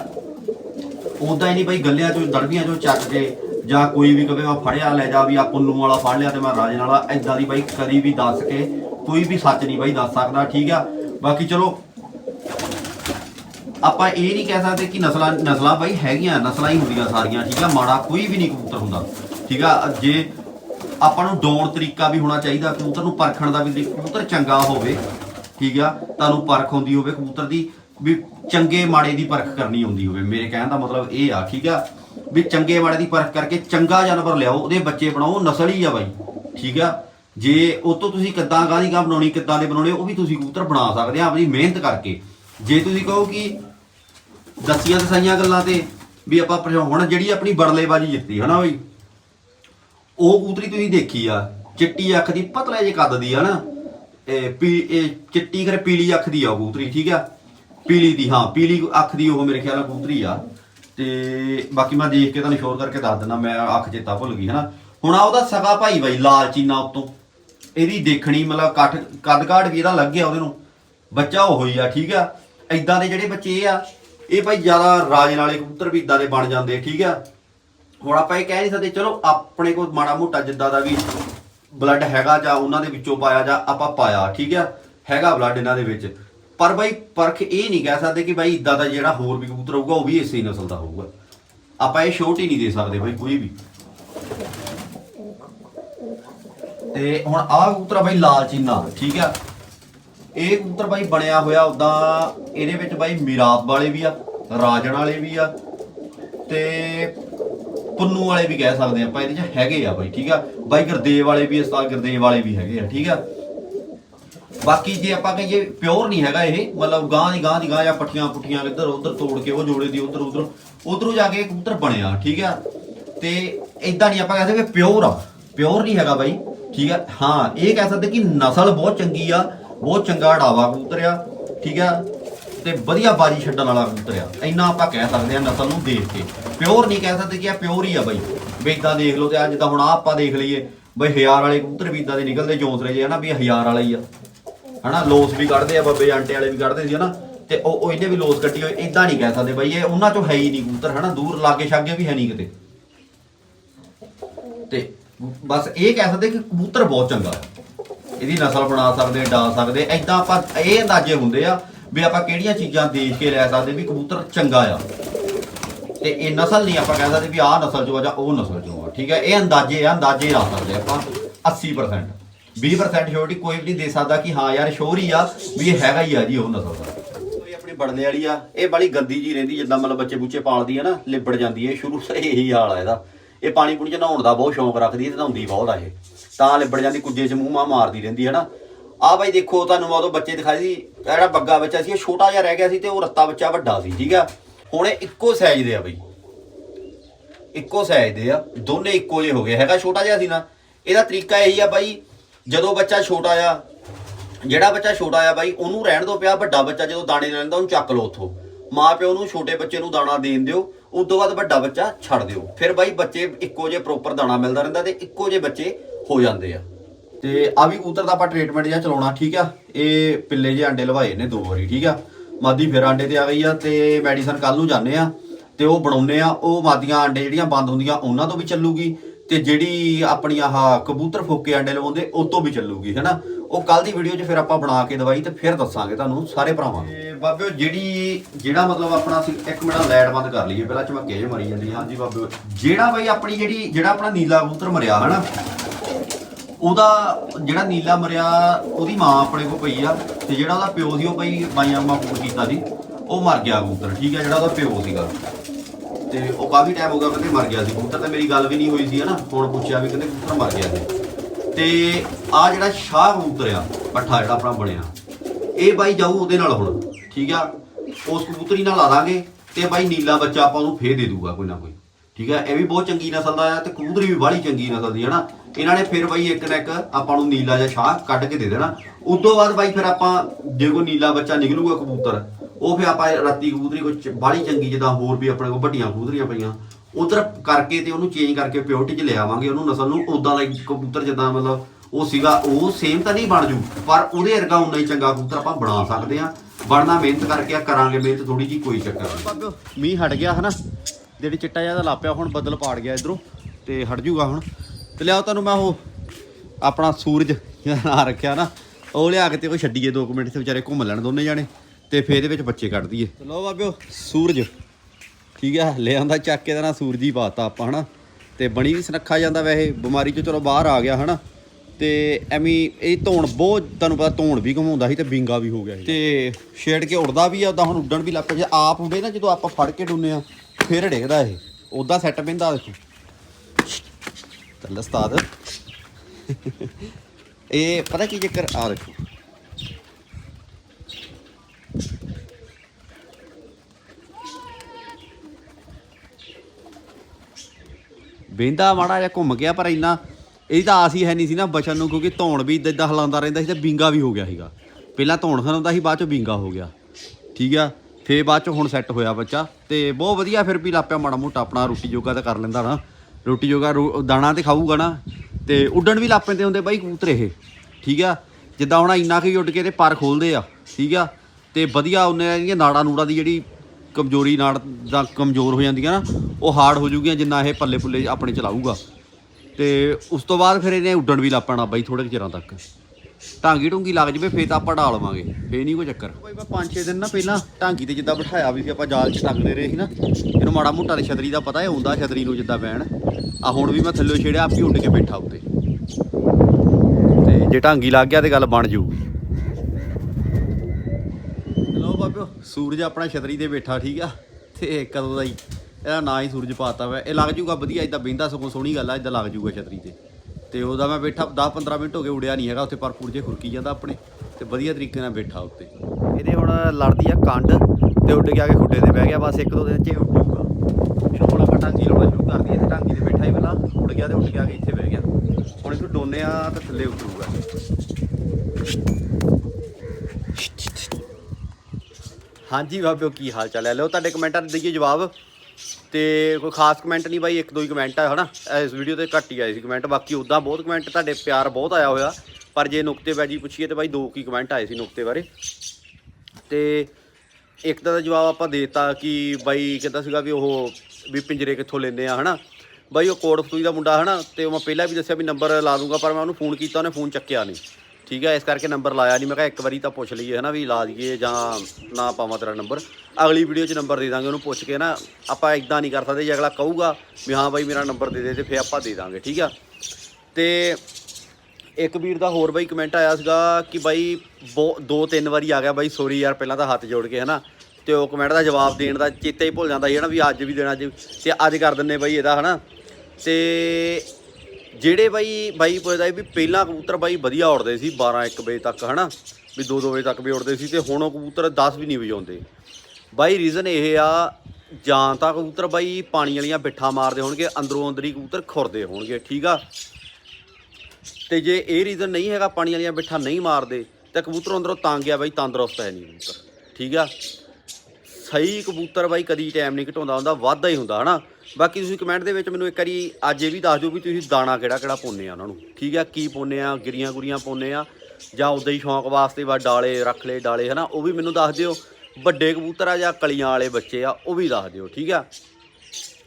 ਉਦਾਂ ਹੀ ਨਹੀਂ ਬਈ ਗੱਲਿਆਂ ਚੋਂ ਦੜਬੀਆਂ ਚੋਂ ਚੱਕ ਕੇ ਜਾਂ ਕੋਈ ਵੀ ਕਵੇ ਮੈਂ ਫੜਿਆ, ਲੈ ਜਾ ਵੀ ਆ ਪੁੰਨੂ ਵਾਲਾ ਫੜ ਲਿਆ ਤੇ ਮੈਂ ਰਾਜਨ ਵਾਲਾ ਐਦਾਂ ਦੀ ਬਾਈ ਕਦੀ ਵੀ ਦੱਸ ਕੇ ਕੋਈ ਵੀ ਸੱਚ ਨਹੀਂ ਬਾਈ ਦੱਸ ਸਕਦਾ, ਠੀਕ ਆ? ਬਾਕੀ ਚਲੋ ਆਪਾਂ ਇਹ ਨਹੀਂ ਕਹਿ ਸਕਦੇ ਕਿ ਨਸਲਾਂ ਨਸਲਾਂ ਬਾਈ ਹੈਗੀਆਂ, ਨਸਲਾਂ ਹੀ ਹੁੰਦੀਆਂ ਸਾਰੀਆਂ, ਠੀਕ ਆ? ਮਾੜਾ ਕੋਈ ਵੀ ਨਹੀਂ ਕਬੂਤਰ ਹੁੰਦਾ, ਠੀਕ ਆ? ਜੇ ਆਪਾਂ ਨੂੰ ਡਾਉਣ ਤਰੀਕਾ ਵੀ ਹੋਣਾ ਚਾਹੀਦਾ, ਕਬੂਤਰ ਨੂੰ ਪਰਖਣ ਦਾ ਵੀ ਕਬੂਤਰ ਚੰਗਾ ਹੋਵੇ, ਠੀਕ ਆ? ਤੁਹਾਨੂੰ ਪਰਖ ਹੁੰਦੀ ਹੋਵੇ ਕਬੂਤਰ ਦੀ, ਵੀ ਚੰਗੇ ਮਾੜੇ ਦੀ ਪਰਖ ਕਰਨੀ ਹੁੰਦੀ ਹੋਵੇ। ਮੇਰੇ ਕਹਿਣ ਦਾ ਮਤਲਬ ਇਹ ਆ, ਠੀਕ ਆ? ਵੀ ਚੰਗੇ ਮਾੜੇ ਦੀ ਪਰਖ ਕਰਕੇ ਚੰਗਾ ਜਾਨਵਰ ਲਿਆਓ, ਉਹਦੇ ਬੱਚੇ ਬਣਾਓ, ਨਸਲ ਹੀ ਆ ਬਾਈ, ਠੀਕ ਆ? ਜੇ ਉਹ ਤੋਂ ਤੁਸੀਂ ਕਿੱਦਾਂ ਗਾਂ ਦੀ ਗਾਂ ਬਣਾਉਣੀ, ਕਿੱਦਾਂ ਦੇ ਬਣਾਉਣੇ, ਉਹ ਵੀ ਤੁਸੀਂ ਕਬੂਤਰ ਬਣਾ ਸਕਦੇ ਆ, ਆਪਣੀ ਮਿਹਨਤ ਕਰਕੇ। ਜੇ ਤੁਸੀਂ ਕਹੋ ਕਿ ਦੱਸੀਆਂ ਦਸਾਈਆਂ ਗੱਲਾਂ ਤੇ ਵੀ ਆਪਾਂ ਪਰ- ਹੁਣ ਜਿਹੜੀ ਆਪਣੀ ਬੜਲੇਬਾਜੀ ਜਿੱਤੀ, ਹਨਾ ਬਈ? ਉਹ ਕਬੂਤਰੀ ਤੁਸੀਂ ਦੇਖੀ ਆ, ਚਿੱਟੀ ਅੱਖ ਦੀ ਪਤਲੇ ਜੇ ਕੱਦ ਦੀ ਆ ਇਹ ਪੀ, ਇਹ ਚਿੱਟੀ ਕਰ ਪੀਲੀ ਅੱਖ ਦੀ ਆ ਉਹ ਕਬੂਤਰੀ, ਠੀਕ ਆ? ਪੀਲੀ ਦੀ, ਹਾਂ, ਪੀਲੀ ਅੱਖ ਦੀ ਉਹ ਮੇਰੇ ਖਿਆਲ ਨਾਲ ਕਬੂਤਰੀ ਆ। ਤੇ ਬਾਕੀ ਮੈਂ ਦੇਖ ਕੇ ਤੁਹਾਨੂੰ ਸ਼ੋਰ ਕਰਕੇ ਦੱਸ ਦਿੰਦਾ, ਮੈਂ ਅੱਖ ਚੇਤਾ ਭੁੱਲ ਗਈ, ਹਨਾ? ਹੁਣ ਆ ਉਹਦਾ ਸਗਾ ਭਾਈ ਬਾਈ, ਲਾਲ ਚੀਨਾ ਉਤੋਂ। ਇਹਦੀ ਦੇਖਣੀ ਮਤਲਬ ਕੱਠ ਕੱਦ ਕਾਠ ਵੀ ਇਹਦਾ ਲੱਗ ਗਿਆ ਉਹਦੇ ਨੂੰ। ਬੱਚਾ ਉਹ ਹੀ ਆ, ਠੀਕ ਆ? ਐਦਾਂ ਦੇ ਜਿਹੜੇ ਬੱਚੇ ਆ ਇਹ ਭਾਈ ਜ਼ਿਆਦਾ ਰਾਜਨ ਵਾਲੇ ਕਬੂਤਰ ਵੀ ਇਦਾਂ ਦੇ ਬਣ ਜਾਂਦੇ, ਠੀਕ ਆ? ਹੁਣ ਆਪਾਂ ਇਹ ਕਹਿ ਨਹੀਂ ਸਕਦੇ, ਚਲੋ ਆਪਣੇ ਕੋਲ ਮਾੜਾ ਮੋਟਾ ਜਿੱਦਾਂ ਦਾ ਵੀ ਬਲੱਡ ਹੈਗਾ ਜਾਂ ਉਹਨਾਂ ਦੇ ਵਿੱਚੋਂ ਪਾਇਆ ਜਾਂ ਆਪਾਂ ਪਾਇਆ, ਠੀਕ ਆ? ਹੈਗਾ ਬਲੱਡ ਇਹਨਾਂ ਦੇ ਵਿੱਚ। ਪਰ ਬਾਈ ਪਰਖ ਇਹ ਨਹੀਂ ਕਹਿ ਸਕਦੇ ਕਿ ਬਾਈ ਇਦਾਂ ਦਾ ਜਿਹੜਾ ਹੋਰ ਵੀ ਕਬੂਤਰ ਹੋਊਗਾ, ਉਹ ਵੀ ਇਸੇ ਨਸਲ ਦਾ ਹੋਊਗਾ। ਆਪਾਂ ਇਹ ਛੋਟ ਹੀ ਨਹੀਂ ਦੇ ਸਕਦੇ ਬਾਈ, ਕੋਈ ਵੀ। ਤੇ ਹੁਣ ਆਹ ਕਬੂਤਰ ਬਾਈ ਲਾਲ ਚੀਨਾ ਠੀਕ ਆ? ਇਹ ਕਬੂਤਰ ਬਾਈ ਬਣਿਆ ਹੋਇਆ ਉਦਾਂ ਇਹਦੇ ਵਿੱਚ ਬਾਈ ਮਿਰਾਬ ਵਾਲੇ ਵੀ ਆ ਰਾਜਣ ਵਾਲੇ ਵੀ ਆ ਤੇ ਪੁੰਨੂ ਵਾਲੇ ਵੀ ਕਹਿ ਸਕਦੇ ਆਪਾਂ, ਇਹਦੇ ਚ ਹੈਗੇ ਆ ਬਾਈ, ਠੀਕ ਆ? ਬਾਈ ਗੁਰਦੇਵ ਵਾਲੇ ਵੀ ਉਸਤਾਦ ਗੁਰਦੇਵ ਵਾਲੇ ਵੀ ਹੈਗੇ ਆ, ਠੀਕ ਆ? ਬਾਕੀ ਜੇ ਆਪਾਂ ਕਹੀਏ ਪਿਓਰ ਨਹੀਂ ਹੈਗਾ ਇਹ, ਮਤਲਬ ਗਾਂ ਦੀ ਗਾਂ ਦੀ ਗਾਂ ਜਾਂ ਪੱਠੀਆਂ ਪੁੱਠੀਆਂ ਇੱਧਰ ਉੱਧਰ ਤੋੜ ਕੇ ਉਹ ਜੋੜੇ ਦੀ ਉੱਧਰ ਉੱਧਰ, ਉਧਰੋਂ ਜਾ ਕੇ ਇਹ ਕਬੂਤਰ ਬਣਿਆ, ਠੀਕ ਆ? ਤੇ ਇਦਾਂ ਨਹੀਂ ਆਪਾਂ ਕਹਿੰਦੇ ਵੀ ਪਿਓਰ ਆ, ਪਿਓਰ ਨਹੀਂ ਹੈਗਾ ਬਾਈ, ਠੀਕ ਆ? ਹਾਂ, ਇਹ ਕਹਿ ਸਕਦੇ ਕਿ ਨਸਲ ਬਹੁਤ ਚੰਗੀ ਆ ਬਹੁਤ ਚੰਗਾ ਢਾਵਾ ਕਬੂਤਰ ਆ ਠੀਕ ਆ ਤੇ ਵਧੀਆ ਬਾਜੀ ਛੱਡਣ ਵਾਲਾ ਕਬੂਤਰ ਆ ਇੰਨਾ ਆਪਾਂ ਕਹਿ ਸਕਦੇ ਆ ਨਸਲ ਨੂੰ ਦੇਖ ਕੇ। ਪਿਓਰ ਨਹੀਂ ਕਹਿ ਸਕਦੇ ਕਿ ਆ ਪਿਓਰ ਹੀ ਆ ਬਾਈ। ਵੀ ਇਦਾਂ ਦੇਖ ਲਓ ਤੇ ਅੱਜ ਜਿੱਦਾਂ ਹੁਣ ਆਹ ਆਪਾਂ ਦੇਖ ਲਈਏ, ਬਈ ਹਜ਼ਾਰ ਵਾਲੇ ਕਬੂਤਰ ਵੀ ਇਦਾਂ ਦੇ ਨਿਕਲਦੇ ਜੋਂਸਰੇ ਜੇ, ਹਨਾ, ਵੀ ਹਜ਼ਾਰ ਵਾਲਾ ਹੀ ਆ। ਹਨਾ, ਲੋਸ ਵੀ ਕੱਢਦੇ ਆ, ਬੱਬੇ ਆਂਟੇ ਵਾਲੇ ਵੀ ਕੱਢਦੇ ਸੀ, ਹਨਾ। ਤੇ ਉਹ ਉਹ ਇਹਨੇ ਵੀ ਲੋਸ ਕੱਢੀ ਹੋਈ ਇਦਾਂ ਨਹੀਂ ਕਹਿ ਸਕਦੇ ਬਾਈ, ਇਹ ਉਹਨਾਂ ਚੋਂ ਹੈ ਹੀ ਨਹੀਂ ਕਬੂਤਰ, ਹਨਾ। ਦੂਰ ਲਾਗੇ ਛਾਗੇ ਵੀ ਹੈ ਨਹੀਂ ਕਿਤੇ। ਤੇ ਬਸ ਇਹ ਕਹਿ ਸਕਦੇ ਕਿ ਕਬੂਤਰ ਬਹੁਤ ਚੰਗਾ ਹੈ। ਇਹਦੀ ਨਸਲ ਬਣਾ ਸਕਦੇ ਡਾਲ ਸਕਦੇ ਐਦਾਂ ਆਪਾਂ ਇਹ ਅੰਦਾਜ਼ੇ ਹੁੰਦੇ ਆ ਵੀ ਆਪਾਂ ਕਿਹੜੀਆਂ ਚੀਜ਼ਾਂ ਦੇਖ ਕੇ ਲੈ ਸਕਦੇ ਵੀ ਕਬੂਤਰ ਚੰਗਾ ਆ। ਤੇ ਇਹ ਨਸਲ ਨਹੀਂ ਆਪਾਂ ਕਹਿ ਸਕਦੇ ਵੀ ਆਹ ਨਸਲ ਚੋਂ ਆ ਜਾਂ ਉਹ ਨਸਲ ਚੋਂ ਆ, ਠੀਕ ਹੈ ਇਹ ਅੰਦਾਜ਼ੇ ਆ, ਅੰਦਾਜ਼ੇ ਲਾ ਸਕਦੇ ਆਪਾਂ 80% 20% ਸ਼ੋਰਟੀ ਕੋਈ ਵੀ ਨਹੀਂ ਦੇ ਸਕਦਾ ਕਿ ਹਾਂ ਯਾਰ ਸ਼ੋਰ ਹੀ ਆ ਵੀ ਇਹ ਹੈਗਾ ਹੀ ਆ ਜੀ ਉਹ ਨਸਲ ਦਾ। ਇਹ ਆਪਣੀ ਬੜਨੇ ਵਾਲੀ ਆ, ਇਹ ਬੜੀ ਗੰਦੀ ਜੀ ਰਹਿੰਦੀ ਜਿੱਦਾਂ ਮਤਲਬ ਬੱਚੇ ਬੁੱਚੇ ਪਾਲਦੀ ਆ ਨਾ, ਲਿਬੜ ਜਾਂਦੀ ਹੈ ਸ਼ੁਰੂ ਤੋਂ ਇਹੀ ਹਾਲ ਆ ਇਹਦਾ। ਇਹ ਪਾਣੀ ਪੂਣੀ ਚ ਨਹਾਉਣ ਦਾ ਬਹੁਤ ਸ਼ੌਂਕ ਰੱਖਦੀ ਹੈ ਤੇ ਨਹਾਉਂਦੀ ਬਹੁਤ ਆ ਇਹ। ਤਾਂ ਲਿਬੜ ਜਾਂਦੀ, ਕੁੱਜੇ ਚ ਮੂੰਹ ਮਾ ਮਾਰਦੀ ਰਹਿੰਦੀ ਹੈ ਨਾ ਆ ਬਾਈ ਦੇਖੋ, ਤੁਹਾਨੂੰ ਮੈਂ ਉਦੋਂ ਬੱਚੇ ਦਿਖਾਏ ਸੀ, ਜਿਹੜਾ ਬੱਗਾ ਬੱਚਾ ਸੀ, ਇਹ ਛੋਟਾ ਜਿਹਾ ਰਹਿ ਗਿਆ ਸੀ ਤੇ ਉਹ ਰੱਤਾ ਬੱਚਾ ਵੱਡਾ ਸੀ, ਠੀਕ ਆ? ਹੁਣ ਇਹ ਇੱਕੋ ਸਾਈਜ਼ ਦੇ ਆ ਬਈ। ਇੱਕੋ ਸਾਈਜ਼ ਦੇ ਆ, ਦੋਨੇ ਇੱਕੋ ਜਿਹੇ ਹੋ ਗਏ, ਹੈਗਾ ਛੋਟਾ ਜਿਹਾ ਸੀ ਨਾ? ਇਹਦਾ ਤਰੀਕਾ ਇਹੀ ਆ ਬਾਈ, ਜਦੋਂ ਬੱਚਾ ਛੋਟਾ ਆ, ਜਿਹੜਾ ਬੱਚਾ ਛੋਟਾ ਆ ਬਾਈ, ਉਹਨੂੰ ਰਹਿਣ ਦੋ ਪਿਆ, ਵੱਡਾ ਬੱਚਾ ਜਦੋਂ ਦਾਣੇ ਲੈਂਦਾ ਉਹਨੂੰ ਚੱਕ ਲਓ ਉੱਥੋਂ। ਮਾਂ ਪਿਓ ਨੂੰ, ਛੋਟੇ ਬੱਚੇ ਨੂੰ ਦਾਣਾ ਦੇਣ ਦਿਓ ਉਸ ਤੋਂ ਬਾਅਦ ਵੱਡਾ ਬੱਚਾ ਛੱਡ ਦਿਓ। ਫਿਰ ਬਾਈ ਬੱਚੇ ਇੱਕੋ ਜਿਹੇ ਪ੍ਰੋਪਰ ਦਾਣਾ ਮਿਲਦਾ ਰਹਿੰਦਾ ਤੇ ਇੱਕੋ ਜਿਹੇ ਬੱਚੇ ਹੋ ਜਾਂਦੇ ਆ। ਤੇ ਆ ਵੀ ਕਬੂਤਰ ਦਾ ਆਪਾਂ ਟ੍ਰੀਟਮੈਂਟ ਜਿਹਾ ਚਲਾਉਣਾ, ਠੀਕ ਆ? ਇਹ ਪਿੱਲੇ ਜੇ ਆਂਡੇ ਲਵਾਏ ਨੇ ਦੋ ਵਾਰੀ, ਠੀਕ ਆ? ਮਾਦੀ ਫਿਰ ਆਂਡੇ ਤੇ ਆ ਗਈ ਆ ਤੇ ਮੈਡੀਸਨ ਕੱਲ ਨੂੰ ਜਾਂਦੇ ਆ ਤੇ ਉਹ ਬਣਾਉਨੇ ਆ। ਉਹ ਮਾਦੀਆਂ ਆਂਡੇ ਜਿਹੜੀਆਂ ਬੰਦ ਹੁੰਦੀਆਂ, ਉਹਨਾਂ ਤੋਂ ਵੀ ਚੱਲੂਗੀ ਤੇ ਜਿਹੜੀ ਆਪਣੀ ਆਹ ਕਬੂਤਰ ਫੋਕੇ ਆਂਡੇ ਲਵਾਉਂਦੇ, ਉਹ ਤੋਂ ਵੀ ਚੱਲੂਗੀ, ਹੈਨਾ? ਉਹ ਕੱਲ ਦੀ ਵੀਡੀਓ 'ਚ ਫਿਰ ਆਪਾਂ ਬਣਾ ਕੇ ਦਵਾਈ ਤੇ ਫਿਰ ਦੱਸਾਂਗੇ ਤੁਹਾਨੂੰ ਸਾਰੇ ਭਰਾਵਾਂ ਨੂੰ। ਤੇ ਬਾਬਿਓ ਜਿਹੜੀ, ਜਿਹੜਾ ਮਤਲਬ ਆਪਣਾ ਅਸੀਂ ਇੱਕ ਮਿੰਟ ਲਾਈਟ ਬੰਦ ਕਰ ਲਈਏ, ਪਹਿਲਾਂ ਝਮੱਕੇ ਜੇ ਮਰੀ ਜਾਂਦੀ ਹਾਂਜੀ ਬਾਬਿਓ, ਜਿਹੜਾ ਬਾਈ ਆਪਣੀ ਜਿਹੜੀ, ਜਿਹੜਾ ਆਪਣਾ ਨੀਲਾ ਕਬੂਤਰ ਮਰਿਆ, ਹਨਾ? ਉਹਦਾ ਜਿਹੜਾ ਨੀਲਾ ਮਰਿਆ, ਉਹਦੀ ਮਾਂ ਆਪਣੇ ਕੋਲ ਪਈ ਆ ਤੇ ਜਿਹੜਾ ਉਹਦਾ ਪਿਓ ਸੀ, ਉਹ ਬਈ ਬਾਈਆਂ ਮਾ ਫੋਨ ਕੀਤਾ ਸੀ, ਉਹ ਮਰ ਗਿਆ ਕਬੂਤਰ, ਠੀਕ ਆ, ਜਿਹੜਾ ਉਹਦਾ ਪਿਓ ਸੀਗਾ। ਤੇ ਉਹ ਕਾਫੀ ਟਾਈਮ ਹੋ ਗਿਆ ਕਹਿੰਦੇ ਮਰ ਗਿਆ ਸੀ, ਕਬੂਤਰ ਤਾਂ ਮੇਰੀ ਗੱਲ ਵੀ ਨਹੀਂ ਹੋਈ ਸੀ, ਹਨਾ? ਹੁਣ ਪੁੱਛਿਆ ਵੀ ਕਹਿੰਦੇ ਕਬੂਤਰ ਮਰ ਗਿਆ ਸੀ। ਤੇ ਆ ਜਿਹੜਾ ਸ਼ਾਹ ਕਬੂਤਰ ਆ, ਪੱਠਾ ਜਿਹੜਾ ਆਪਣਾ ਬਣਿਆ, ਇਹ ਬਾਈ ਜਾਊ ਉਹਦੇ ਨਾਲ ਹੁਣ, ਠੀਕ ਆ? ਉਸ ਕਬੂਤਰੀ ਨਾਲ ਲਾ ਦਾਂਗੇ ਤੇ ਬਾਈ ਨੀਲਾ ਬੱਚਾ ਆਪਾਂ ਉਹਨੂੰ ਫੇਰ ਦੇ ਦੂਗਾ ਕੋਈ ਨਾ ਕੋਈ, ਠੀਕ ਆ? ਇਹ ਵੀ ਬਹੁਤ ਚੰਗੀ ਨਸਲ ਦਾ ਆ ਤੇ ਕਬੂਤਰੀ ਵੀ ਬਾਹਲੀ ਚੰਗੀ ਨਸਲ ਦੀ ਹੈ ਨਾ ਇਹਨਾਂ ਨੇ ਫਿਰ ਬਾਈ ਇੱਕ ਨਾ ਇੱਕ ਆਪਾਂ ਨੂੰ ਨੀਲਾ ਜਿਹਾ ਸ਼ਾਹ ਕੱਢ ਕੇ ਦੇ ਦੇਣਾ। ਉਸ ਤੋਂ ਬਾਅਦ ਬਾਈ ਫਿਰ ਆਪਾਂ ਜੇ ਕੋਈ ਨੀਲਾ ਬੱਚਾ ਨਿਕਲੂਗਾ ਕਬੂਤਰ, ਉਹ ਫਿਰ ਆਪਾਂ ਰਾਤੀ ਕਬੂਤਰੀ ਕੋਈ ਬਾਹਲੀ ਚੰਗੀ ਜਿੱਦਾਂ ਹੋਰ ਵੀ ਆਪਣੇ ਕੋਲ ਵੱਡੀਆਂ ਕਬੂਤਰੀਆਂ ਪਈਆਂ। ਉਧਰ ਕਰਕੇ ਤੇ ਉਹਨੂੰ ਚੇਂਜ ਕਰਕੇ ਪਿਓਰਟੀ 'ਚ ਲੈ ਆਵਾਂਗੇ ਉਹਨੂੰ ਨਸਲ ਨੂੰ ਉਦਾਂ ਦਾ ਕਬੂਤਰ ਜਿੱਦਾਂ ਮਤਲਬ ਉਹ ਸੀਗਾ, ਉਹ ਸੇਮ ਤਾਂ ਨਹੀਂ ਬਣ ਜੂ, ਪਰ ਉਹਦੇ ਵਰਗਾ ਉਨਾ ਹੀ ਚੰਗਾ ਕਬੂਤਰ ਆਪਾਂ ਬਣਾ ਸਕਦੇ ਆ ਬਣਨਾ ਮਿਹਨਤ ਕਰਕੇ ਆ, ਕਰਾਂਗੇ ਮਿਹਨਤ ਥੋੜੀ ਜੀ ਕੋਈ ਚੱਕਰ ਨਹੀਂ। ਮੀਂਹ ਹਟ ਗਿਆ ਹਨਾ? ਜਿਹੜੀ ਚਿੱਟਾ ਜਿਹਾ ਤਾਂ ਲਾਪਿਆ ਹੁਣ ਬੱਦਲ ਪਾੜ ਗਿਆ ਇਧਰੋਂ, ਤੇ ਹਟ ਜੂਗਾ ਹੁਣ। ਤੇ ਲਿਆਓ ਤੁਹਾਨੂੰ ਮੈਂ ਉਹ ਆਪਣਾ ਸੂਰਜ ਜਿਹਦਾ ਨਾਂ ਰੱਖਿਆ ਨਾ, ਉਹ ਲਿਆ ਕੇ ਤੇ ਉਹ ਛੱਡੀਏ 2 ਮਿੰਟ ਤੇ ਵਿਚਾਰੇ ਘੁੰਮ ਲੈਣ ਦੋਨੇ ਜਾਣੇ ਤੇ ਫੇਰ ਇਹਦੇ ਵਿੱਚ ਬੱਚੇ ਕੱਢ ਦਈਏ। ਲਓ ਬਾਬਿਓ, ਸੂਰਜ। ਠੀਕ ਆ ਲੈ ਆਂਦਾ ਚੱਕ ਕੇ ਦਾ ਨਾ ਸੂਰਜ ਹੀ ਪਾਤਾ ਆਪਾਂ, ਹਨਾ? ਤੇ ਬਣੀ ਵੀ ਸੁਨੱਖਾ ਜਾਂਦਾ ਵੈਸੇ, ਬਿਮਾਰੀ ਚੋਂ ਚਲੋ ਬਾਹਰ ਆ ਗਿਆ, ਹਨਾ? ਤੇ ਐਵੇਂ ਇਹ ਧੌਣ ਬਹੁਤ, ਤੁਹਾਨੂੰ ਪਤਾ ਧੌਣ ਵੀ ਘਮਾਉਂਦਾ ਸੀ ਤੇ ਬਿੰਗਾ ਵੀ ਹੋ ਗਿਆ ਸੀ। ਤੇ ਛੇੜ ਕੇ ਉੜਦਾ ਵੀ ਆ ਉਦਾਂ ਹੁਣ ਉੱਡਣ ਵੀ ਲੱਗ ਪਿਆ। ਜੇ ਆਪ ਉੱਡੇ ਨਾ, ਜਦੋਂ ਆਪਾਂ ਫੜ ਕੇ ਡੁੰਨੇ ਆ, ਫੇਰ ਡਿੱਗਦਾ ਇਹ। ਉਦਾਂ ਸੈੱਟ ਪੈਂਦਾ ਦੇਖੋ। ਚੱਲ ਉਸਤਾਦ ਇਹ ਪਤਾ ਕੀ ਚੱਕਰ ਆ ਦੇਖੋ ਬੇਂਦਾ ਮਾੜਾ ਜਿਹਾ ਘੁੰਮ ਗਿਆ, ਪਰ ਇੰਨਾ ਇਹਦੀ ਤਾਂ ਆਸ ਹੀ ਹੈ ਨਹੀਂ ਸੀ ਨਾ ਬਚਨ ਨੂੰ, ਕਿਉਂਕਿ ਧੌਣ ਵੀ ਇਦਾਂ ਹਿਲਾਉਂਦਾ ਰਹਿੰਦਾ ਸੀ ਤੇ ਬਿੰਗਾ ਵੀ ਹੋ ਗਿਆ ਸੀਗਾ। ਪਹਿਲਾਂ ਧੌਣ ਹਿਲਾਉਂਦਾ ਸੀ, ਬਾਅਦ ਚ ਬਿੰਗਾ ਹੋ ਗਿਆ। ਠੀਕ ਆ? ਫੇਰ ਬਾਅਦ ਚ ਹੁਣ ਸੈੱਟ ਹੋਇਆ ਬੱਚਾ। ਤੇ ਬਹੁਤ ਵਧੀਆ, ਫਿਰ ਵੀ ਲਾਪਿਆ ਮਾੜਾ ਮੋਟਾ, ਆਪਣਾ ਰੋਟੀ ਜੋਗਾ ਤਾਂ ਕਰ ਲੈਂਦਾ ਨਾ। ਰੋਟੀ ਜੋਗਾ ਰੋ- ਦਾਣਾ ਤੇ ਖਾਊਗਾ ਨਾ, ਤੇ ਉੱਡਣ ਵੀ ਲਾਪੇ ਤੇ ਹੁੰਦੇ ਬਾਈ ਕਬੂਤਰ ਇਹ, ਠੀਕ ਆ? ਜਿੱਦਾਂ ਹੁਣ ਇੰਨਾ ਕੁ ਉੱਡ ਕੇ ਤੇ ਪਰ ਖੋਲਦੇ ਆ, ਠੀਕ ਆ? ਤੇ ਵਧੀਆ ਉਹਨੇ ਜਿਹੜੀਆਂ ਨਾੜਾ ਨੂੜਾ ਦੀ ਜਿਹੜੀ ਕਮਜ਼ੋਰੀ ਨਾੜ ਦਾ ਕਮਜ਼ੋਰ ਹੋ ਜਾਂਦੀਆਂ ਨਾ, ਉਹ ਹਾਰਡ ਹੋ ਜੂਗੀਆਂ ਜਿੰਨਾ ਇਹ ਪੱਲੇ ਪੁੱਲੇ ਆਪਣੇ ਚਲਾਊਗਾ ਤੇ ਉਸ ਤੋਂ ਬਾਅਦ ਫਿਰ ਇਹਨੇ ਉੱਡਣ ਵੀ ਲੱਪਣਾ ਬਾਈ ਥੋੜੇ ਚਿਰਾਂ ਤੱਕ। ਢਾਂਗੀ ਢੁੰਗੀ ਲੱਗ ਜਵੇ ਫੇਰ ਤਾਂ ਆਪਾਂ ਢਾਲ ਲਵਾਂਗੇ, ਫੇਰ ਨਹੀਂ ਕੋਈ ਚੱਕਰ। ਬਾਈ ਮੈਂ 5-6 ਦਿਨ ਨਾ ਪਹਿਲਾਂ ਢਾਂਗੀ ਤੇ ਜਿੱਦਾਂ ਬਿਠਾਇਆ ਵੀ ਸੀ, ਆਪਾਂ ਜਾਲ 'ਚ ਟੰਗਦੇ ਰਹੇ ਸੀ ਨਾ। ਇਹਨੂੰ ਮਾੜਾ ਮੋਟਾ ਤੇ ਛਤਰੀ ਦਾ ਪਤਾ ਹੈ ਹੁੰਦਾ ਛਤਰੀ ਨੂੰ ਜਿੱਦਾਂ ਬੈਣ ਆ ਹੁਣ ਵੀ ਮੈਂ ਥੱਲੇ ਛੇੜਿਆ, ਆਪ ਹੀ ਉੱਡ ਕੇ ਬੈਠਾ ਉੱਤੇ। ਤੇ ਜੇ ਢਾਂਗੀ ਲੱਗ ਗਿਆ ਤੇ ਗੱਲ ਬਣ ਜਾਊਗੀ। ਲੋ ਬਾਬਿਓ, ਸੂਰਜ ਆਪਣਾ ਛਤਰੀ ਤੇ ਬੈਠਾ, ਠੀਕ ਆ? ਤੇ ਕਦੋਂ ਦਾ ਹੀ, ਇਹਦਾ ਨਾ ਹੀ ਸੂਰਜ ਪਾਤਾ ਵਾ ਇਹ ਲੱਗ ਜੂਗਾ ਵਧੀਆ ਇਦਾਂ ਬਹਿੰਦਾ ਸਗੋਂ ਸੋਹਣੀ ਗੱਲ ਆ ਇਦਾਂ ਲੱਗ ਜੂਗਾ ਛਤਰੀ ਤੇ। ਤੇ ਉਹਦਾ ਮੈਂ ਬੈਠਾ 10-15 ਮਿੰਟ ਹੋ ਗਏ ਉੜਿਆ ਨਹੀਂ ਹੈਗਾ, ਉੱਥੇ ਪਰ ਪੁਰਜੇ ਖੁਰਕੀ ਜਾਂਦਾ ਆਪਣੇ, ਤੇ ਵਧੀਆ ਤਰੀਕੇ ਨਾਲ ਬੈਠਾ ਉੱਤੇ ਇਹਦੇ ਹੁਣ ਲੜਦੀ ਆ ਕੰਡ, ਤੇ ਉੱਡ ਕੇ ਆ ਕੇ ਖੁੱਡੇ ਤੇ ਬਹਿ ਗਿਆ, ਬਸ ਇੱਕ ਦੋ ਦਿਨ ਚ ਇਹ ਉੱਡੂਗਾ ਹੁਣ ਆਪਾਂ ਟਾਂਗੀ ਲਾਉਣਾ ਸ਼ੁਰੂ ਕਰ ਦਈਏ ਤੇ ਟਾਂਗੀ ਤੇ ਬੈਠਾ ਹੀ ਪਹਿਲਾਂ, ਉੱਡ ਗਿਆ ਤੇ ਉੱਡ ਕੇ ਆ ਕੇ ਇੱਥੇ ਬਹਿ ਗਿਆ। ਹੁਣ ਇਹਨੂੰ ਡੋਨੇ ਆ ਤੇ ਥੱਲੇ ਉੱਡੂਗਾ ਹਾਂਜੀ ਬਾਬਿਓ, ਕੀ ਹਾਲ ਚਾਲ ਹੈ? ਲਓ, ਤੁਹਾਡੇ ਕਮੈਂਟਾਂ ਦੇ ਦਈਏ ਜਵਾਬ। ਤੇ ਕੋਈ ਖਾਸ ਕਮੈਂਟ ਨਹੀਂ ਬਾਈ, ਇੱਕ ਦੋ ਹੀ ਕਮੈਂਟ ਆ, ਹਨਾ? ਇਸ ਵੀਡੀਓ ਤੇ ਘੱਟ ਹੀ ਆਏ ਸੀ ਕਮੈਂਟ ਬਾਕੀ ਉਦਾਂ ਬਹੁਤ ਕਮੈਂਟ ਤੁਹਾਡੇ ਪਿਆਰ ਬਹੁਤ ਆਇਆ ਹੋਇਆ। ਪਰ ਜੇ ਨੁਕਤੇਬਾਜੀ ਪੁੱਛੀਏ ਤੇ ਬਾਈ ਦੋ ਕੀ ਕਮੈਂਟ ਆਏ ਸੀ ਨੁਕਤੇ ਬਾਰੇ। ਤੇ ਇੱਕ ਦਾ ਤਾਂ ਜਵਾਬ ਆਪਾਂ ਦੇਤਾ ਕਿ ਬਾਈ ਕਹਿੰਦਾ ਸੀਗਾ ਵੀ ਉਹ ਵੀ ਪਿੰਜਰੇ ਕਿੱਥੋਂ ਲੈਂਦੇ ਆ, ਹਨਾ? ਬਾਈ ਉਹ ਕੋਟ ਫਤੂਈ ਦਾ ਮੁੰਡਾ, ਹਨਾ? ਤੇ ਉਹ ਮੈਂ ਪਹਿਲਾਂ ਵੀ ਦੱਸਿਆ ਵੀ ਨੰਬਰ ਲਾ ਦੂੰਗਾ, ਪਰ ਮੈਂ ਉਹਨੂੰ ਫੋਨ ਕੀਤਾ, ਉਹਨੇ ਫੋਨ ਚੱਕਿਆ ਨਹੀਂ। ਠੀਕ ਹੈ ਇਸ ਕਰਕੇ ਨੰਬਰ ਲਾਇਆ ਨਹੀਂ ਮੈਂ ਕਿਹਾ ਇੱਕ ਵਾਰੀ ਤਾਂ ਪੁੱਛ ਲਈਏ, ਹਨਾ ਵੀ ਲਾ ਦਈਏ ਜਾਂ ਨਾ ਪਾਵਾਂ ਤੇਰਾ ਨੰਬਰ। ਅਗਲੀ ਵੀਡੀਓ 'ਚ ਨੰਬਰ ਦੇ ਦਾਂਗੇ, ਉਹਨੂੰ ਪੁੱਛ ਕੇ ਨਾ ਆਪਾਂ ਇਦਾਂ ਨਹੀਂ ਕਰ ਸਕਦੇ, ਜੇ ਅਗਲਾ ਕਹੂਗਾ ਵੀ ਹਾਂ ਬਾਈ ਮੇਰਾ ਨੰਬਰ ਦੇ ਦੇ, ਤੇ ਫੇਰ ਆਪਾਂ ਦੇ ਦਾਂਗੇ, ਠੀਕ ਆ। ਤੇ ਇੱਕ ਵੀਰ ਦਾ ਹੋਰ ਬਾਈ ਕਮੈਂਟ ਆਇਆ ਸੀਗਾ ਕਿ ਬਾਈ ਬਹੁ- ਦੋ ਤਿੰਨ ਵਾਰੀ ਆ ਗਿਆ ਬਾਈ ਸੋਰੀ ਯਾਰ, ਪਹਿਲਾਂ ਤਾਂ ਹੱਥ ਜੋੜ ਕੇ, ਹਨਾ। ਤੇ ਉਹ ਕਮੈਂਟ ਦਾ ਜਵਾਬ ਦੇਣ ਦਾ ਚੇਤਾ ਹੀ ਭੁੱਲ ਜਾਂਦਾ ਸੀ, ਹਨਾ ਵੀ ਅੱਜ ਵੀ ਦੇਣਾ, ਅੱਜ ਵੀ। ਤੇ ਅੱਜ ਕਰ ਦਿੰਨੇ ਬਾਈ ਇਹਦਾ, ਹਨਾ। ਤੇ ਜਿਹੜੇ ਬਾਈ ਬਾਈ ਪੁੱਛਦਾ ਵੀ ਪਹਿਲਾਂ ਕਬੂਤਰ ਬਾਈ ਵਧੀਆ ਉੜਦੇ ਸੀ 12 1 ਵਜੇ ਤੱਕ, ਹਨਾ? ਵੀ 2 2 ਵਜੇ ਤੱਕ ਵੀ ਉੜਦੇ ਸੀ ਤੇ ਹੁਣ ਉਹ ਕਬੂਤਰ 10 ਵੀ ਨਹੀਂ ਵਜਾਉਂਦੇ। ਬਾਈ ਰੀਜ਼ਨ ਇਹ ਆ, ਜਾਂ ਤਾਂ ਕਬੂਤਰ ਬਾਈ ਪਾਣੀ ਵਾਲੀਆਂ ਬਿੱਠਾਂ ਮਾਰਦੇ ਹੋਣਗੇ, ਅੰਦਰੋਂ ਅੰਦਰੀ ਕਬੂਤਰ ਖੁਰਦੇ ਹੋਣਗੇ, ਠੀਕ ਆ? ਤੇ ਜੇ ਇਹ ਰੀਜ਼ਨ ਨਹੀਂ ਹੈਗਾ ਪਾਣੀ ਵਾਲੀਆਂ ਬਿੱਠਾਂ ਨਹੀਂ ਮਾਰਦੇ, ਤੇ ਕਬੂਤਰ ਅੰਦਰੋਂ ਤੰਗ ਆ ਬਾਈ, ਤੰਦਰੁਸਤ ਹੈ ਨਹੀਂ ਕਬੂਤਰ, ਠੀਕ ਆ? ਸਹੀ ਕਬੂਤਰ ਬਾਈ ਕਦੀ ਟਾਈਮ ਨਹੀਂ ਘਟਾਉਂਦਾ ਹੁੰਦਾ, ਵਾਧਾ ਹੀ ਹੁੰਦਾ, ਹਨਾ? ਬਾਕੀ ਤੁਸੀਂ ਕਮੈਂਟ ਦੇ ਵਿੱਚ ਮੈਨੂੰ ਇੱਕ ਵਾਰੀ ਅੱਜ ਇਹ ਵੀ ਦੱਸ ਦਿਓ ਵੀ ਤੁਸੀਂ ਦਾਣਾ ਕਿਹੜਾ ਕਿਹੜਾ ਪਾਉਂਦੇ ਆ ਉਹਨਾਂ ਨੂੰ। ਠੀਕ ਆ? ਕੀ ਪਾਉਂਦੇ ਆ? ਗਿਰੀਆਂ ਗੁਰੀਆਂ ਪਾਉਂਦੇ ਆ? ਜਾਂ ਉਦਾਂ ਹੀ ਸ਼ੌਂਕ ਵਾਸਤੇ ਵਾ ਡਾਲੇ ਰੱਖ ਲਏ, ਡਾਲੇ, ਹਨਾ? ਉਹ ਵੀ ਮੈਨੂੰ ਦੱਸ ਦਿਓ। ਵੱਡੇ ਕਬੂਤਰ ਆ ਜਾਂ ਕਲੀਆਂ ਵਾਲੇ ਬੱਚੇ ਆ, ਉਹ ਵੀ ਦੱਸ ਦਿਓ, ਠੀਕ ਆ?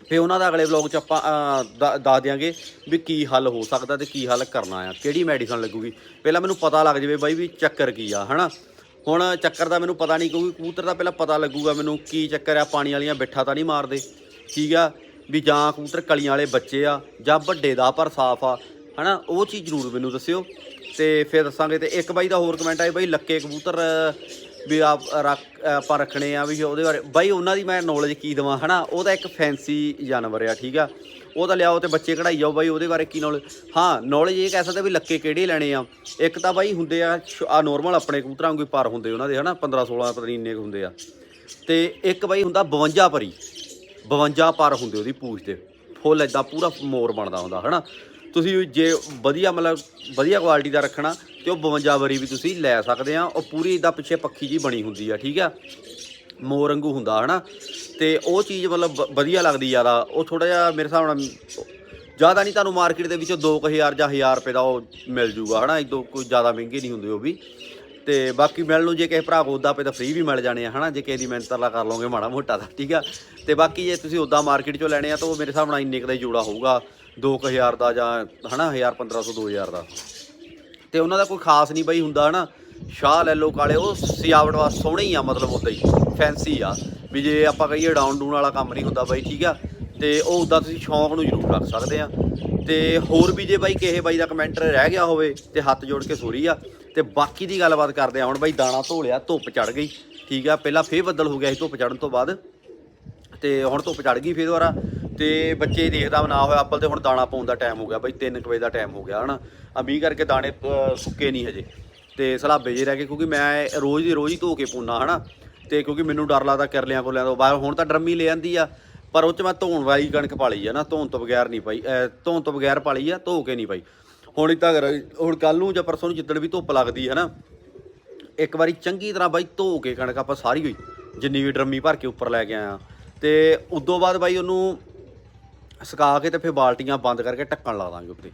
ਫੇ ਉਹਨਾਂ ਦਾ ਅਗਲੇ ਵਲੌਗ ਚ ਆਪਾਂ ਦ- ਦੱਸ ਦਿਆਂਗੇ ਵੀ ਕੀ ਹੱਲ ਹੋ ਸਕਦਾ ਤੇ ਕੀ ਹੱਲ ਕਰਨਾ ਆ, ਕਿਹੜੀ ਮੈਡੀਸਨ ਲੱਗੂਗੀ। ਪਹਿਲਾਂ ਮੈਨੂੰ ਪਤਾ ਲੱਗ ਜਾਵੇ ਬਾਈ ਵੀ ਚੱਕਰ ਕੀ ਆ, ਹਨਾ? ਹੁਣ ਚੱਕਰ ਦਾ ਮੈਨੂੰ ਪਤਾ ਨਹੀਂ ਕਿਉਂਕਿ ਕਬੂਤਰ ਦਾ ਪਹਿਲਾਂ ਪਤਾ ਲੱਗੂਗਾ ਮੈਨੂੰ ਕੀ ਚੱਕਰ ਆ, ਪਾਣੀ ਵਾਲੀਆਂ ਬਿੱਠਾ ਤਾਂ ਨਹੀਂ ਮਾਰਦੇ, ਠੀਕ ਆ? ਵੀ ਜਾਂ ਕਬੂਤਰ ਕਲੀਆਂ ਵਾਲੇ ਬੱਚੇ ਆ, ਜਾਂ ਵੱਡੇ ਦਾ ਪਰ ਸਾਫ਼ ਆ, ਹਨਾ? ਉਹ ਚੀਜ਼ ਜ਼ਰੂਰ ਮੈਨੂੰ ਦੱਸਿਓ। ਤੇ ਫਿਰ ਦੱਸਾਂਗੇ ਤੇ ਇੱਕ ਬਾਈ ਦਾ ਹੋਰ ਕਮੈਂਟ ਆਇਆ ਬਾਈ ਲੱਕੇ ਕਬੂਤਰ, ਵੀ ਆਪ ਰੱਖ, ਆਪਾਂ ਰੱਖਣੇ ਆ ਵੀ ਉਹਦੇ ਬਾਰੇ। ਬਾਈ ਉਹਨਾਂ ਦੀ ਮੈਂ ਨੌਲੇਜ ਕੀ ਦਵਾਂ, ਹਨਾ? ਤਾਂ ਇੱਕ ਫੈਂਸੀ ਜਾਨਵਰ ਆ, ਠੀਕ ਆ? ਉਹ ਤਾਂ ਲਿਆਓ ਤੇ ਬੱਚੇ ਕਢਾਈ ਜਾਓ ਬਾਈ, ਉਹਦੇ ਬਾਰੇ ਕੀ ਨੌਲੇਜ ਹਾਂ ਨੌਲੇਜ ਇਹ ਕਹਿ ਸਕਦੇ ਵੀ ਲੱਕੇ ਕਿਹੜੇ ਲੈਣੇ ਆ? ਇੱਕ ਤਾਂ ਬਾਈ ਹੁੰਦੇ ਆ ਆ ਨੋਰਮਲ ਆਪਣੇ ਕਬੂਤਰਾਂ ਵਾਂਗੂ ਪਰ ਹੁੰਦੇ ਉਹਨਾਂ ਦੇ, ਹਨਾ? 15 16 ਪਤਾ ਨਹੀਂ ਇੰਨੇ ਕੁ ਹੁੰਦੇ ਆ। ਤੇ ਇੱਕ ਬਾਈ ਹੁੰਦਾ 52 ਪਰੀ। 52 ਪਰ ਹੁੰਦੇ ਉਹਦੀ ਪੂਛ ਤੇ। ਫੁੱਲ ਇਦਾਂ ਪੂਰਾ ਮੋਰ ਬਣਦਾ ਹੁੰਦਾ, ਹਨਾ? ਤੁਸੀਂ ਜੇ ਵਧੀਆ ਮਤਲਬ ਵਧੀਆ ਕੁਆਲਿਟੀ ਦਾ ਰੱਖਣਾ ਤੇ ਉਹ 52 ਵਰੀ ਵੀ ਤੁਸੀਂ ਲੈ ਸਕਦੇ ਆ। ਉਹ ਪੂਰੀ ਇਦਾਂ ਪਿੱਛੇ ਪੱਖੀ ਜੀ ਬਣੀ ਹੁੰਦੀ ਆ, ਠੀਕ ਆ? ਮੋਰ ਵਾਂਗੂ ਹੁੰਦਾ, ਹਨਾ? ਤੇ ਉਹ ਚੀਜ਼ ਮਤਲਬ ਵਧੀਆ ਲੱਗਦੀ ਜ਼ਿਆਦਾ। ਉਹ ਥੋੜਾ ਜਿਹਾ ਮੇਰੇ ਹਿਸਾਬ ਨਾਲ ਜ਼ਿਆਦਾ ਨਹੀਂ ਤੁਹਾਨੂੰ ਮਾਰਕੀਟ ਦੇ ਵਿੱਚੋਂ 2000 ਜਾਂ 1000 ਰੁਪਏ ਦਾ ਉਹ ਮਿਲ ਜੂਗਾ, ਹਨਾ? ਇਦੋਂ ਕੋਈ ਜ਼ਿਆਦਾ ਮਹਿੰਗੇ ਨਹੀਂ ਹੁੰਦੇ ਉਹ ਵੀ। ਤੇ ਬਾਕੀ ਮਿਲ ਨੂੰ ਜੇ ਕਿਸੇ ਭਰਾ ਕੋ ਉਦਾਂ ਪਏ ਤਾਂ ਫ੍ਰੀ ਵੀ ਮਿਲ ਜਾਣੇ ਆ, ਹਨਾ? ਜੇ ਕਿਸੇ ਦੀ ਮਿਹਨਤ ਤਰਲਾ ਕਰ ਲਓਗੇ ਮਾੜਾ ਮੋਟਾ ਦਾ ਠੀਕ ਆ? ਤੇ ਬਾਕੀ ਜੇ ਤੁਸੀਂ ਉਦਾਂ ਮਾਰਕੀਟ ਚੋਂ ਲੈਣੇ ਆ ਤਾਂ ਉਹ ਮੇਰੇ ਹਿਸਾਬ ਨਾਲ ਇੰਨੇ ਕੁ ਦਾ ਹੀ ਜੋੜਾ ਹੋਊਗਾ 2000 ਦਾ ਜਾਂ, ਹਨਾ? 1000 1500 2000 ਦਾ ਤੇ ਉਹਨਾਂ ਦਾ ਕੋਈ ਖਾਸ ਨਹੀਂ ਬਈ ਹੁੰਦਾ, ਹਨਾ? ਸ਼ਾਹ ਲੈ ਲੋ ਕਾਲੇ, ਉਹ ਸਜਾਵਟ ਵਾਸਤੇ ਸੋਹਣੇ ਹੀ ਆ, ਮਤਲਬ ਉਦਾਂ ਹੀ ਫੈਂਸੀ ਆ। ਵੀ ਜੇ ਆਪਾਂ ਕਹੀਏ ਡਾਊਨ ਡੂਨ ਵਾਲਾ ਕੰਮ ਨਹੀਂ ਹੁੰਦਾ ਬਾਈ, ਠੀਕ ਆ? ਤੇ ਉਹ ਉਦਾਂ ਤੁਸੀਂ ਸ਼ੌਂਕ ਨੂੰ ਜ਼ਰੂਰ ਰੱਖ ਸਕਦੇ ਆ। ਤੇ ਹੋਰ ਵੀ ਜੇ ਬਾਈ ਕਿਸੇ ਬਾਈ ਦਾ ਕਮੈਂਟਰ ਰਹਿ ਗਿਆ ਹੋਵੇ ਤੇ ਹੱਥ ਜੋੜ ਕੇ ਸੋਰੀ ਆ। ਤੇ ਬਾਕੀ ਦੀ ਗੱਲਬਾਤ ਕਰਦੇ ਆ ਹੁਣ ਬਾਈ ਦਾਣਾ ਧੋ ਲਿਆ, ਧੁੱਪ ਚੜ ਗਈ। ਠੀਕ ਆ, ਪਹਿਲਾਂ ਫੇਰ ਬੱਦਲ ਹੋ ਗਿਆ ਸੀ ਧੁੱਪ ਚੜਨ ਤੋਂ ਬਾਅਦ। ਤੇ ਹੁਣ ਧੁੱਪ ਚੜ ਗਈ ਫੇਰ ਦੁਬਾਰਾ। ਤੇ ਬੱਚੇ ਦੇਖਦਾ ਨਾ ਹੋਇਆ ਅੱਬਲ ਤੇ ਹੁਣ ਦਾਣਾ ਪਾਉਣ ਦਾ ਟਾਈਮ ਹੋ ਗਿਆ ਬਾਈ 3 ਵਜੇ ਦਾ ਟਾਈਮ ਹੋ ਗਿਆ, ਹਨਾ। ਆ ਮੀਂਹ ਕਰਕੇ ਦਾਣੇ ਸੁੱਕੇ ਨਹੀਂ ਹਜੇ। ਤੇ ਸਲਾਬੇ ਜੇ ਰਹਿ ਗਏ, ਕਿਉਂਕਿ ਮੈਂ ਰੋਜ਼ ਦੀ ਰੋਜ਼ ਹੀ ਧੋ ਕੇ ਪਾਉਣਾ ਹਨਾ। ਤੇ ਕਿਉਂਕਿ ਮੈਨੂੰ ਡਰ ਲੱਗਦਾ ਕਰਲਿਆਂ ਕੋਲਿਆਂ ਤੋਂ ਬਾਹਰ ਹੁਣ ਤਾਂ ਡਰਮੀ ਲੈ ਆਂਦੀ ਆ, ਪਰ ਉਹ ਚ ਮੈਂ ਧੋਣ ਵਾਲੀ ਕਣਕ ਪਾਲੀ ਆ ਨਾ, ਧੋਣ ਤੋਂ ਬਗੈਰ ਨਹੀਂ ਪਾਈ ਧੋਣ ਤੋਂ ਬਗੈਰ ਪਾਲੀ ਆ, ਧੋ ਕੇ ਨਹੀਂ ਪਾਈ। ਹੁਣ ਤੱਕ ਹੁਣ ਕੱਲ ਨੂੰ ਜਾਂ ਪਰਸੋਂ ਨੂੰ ਜਿੱਦਣ ਵੀ ਧੁੱਪ ਲੱਗਦੀ ਹੈ ਨਾ, ਇੱਕ ਵਾਰੀ ਚੰਗੀ ਤਰ੍ਹਾਂ ਬਾਈ ਧੋ ਕੇ ਕਣਕ ਆਪਾਂ ਸਾਰੀ ਹੋਈ, ਜਿੰਨੀ ਵੀ ਡਰਮੀ ਭਰ ਕੇ ਉੱਪਰ ਲੈ ਕੇ ਆਇਆ। ਤੇ ਉਦੋਂ ਬਾਅਦ ਬਾਈ ਉਹਨੂੰ ਸੁਕਾ ਕੇ ਤੇ ਫਿਰ ਬਾਲਟੀਆਂ ਬੰਦ ਕਰਕੇ ਢੱਕਣ ਲਾ ਦਾਂਗੇ ਉੱਤੇ।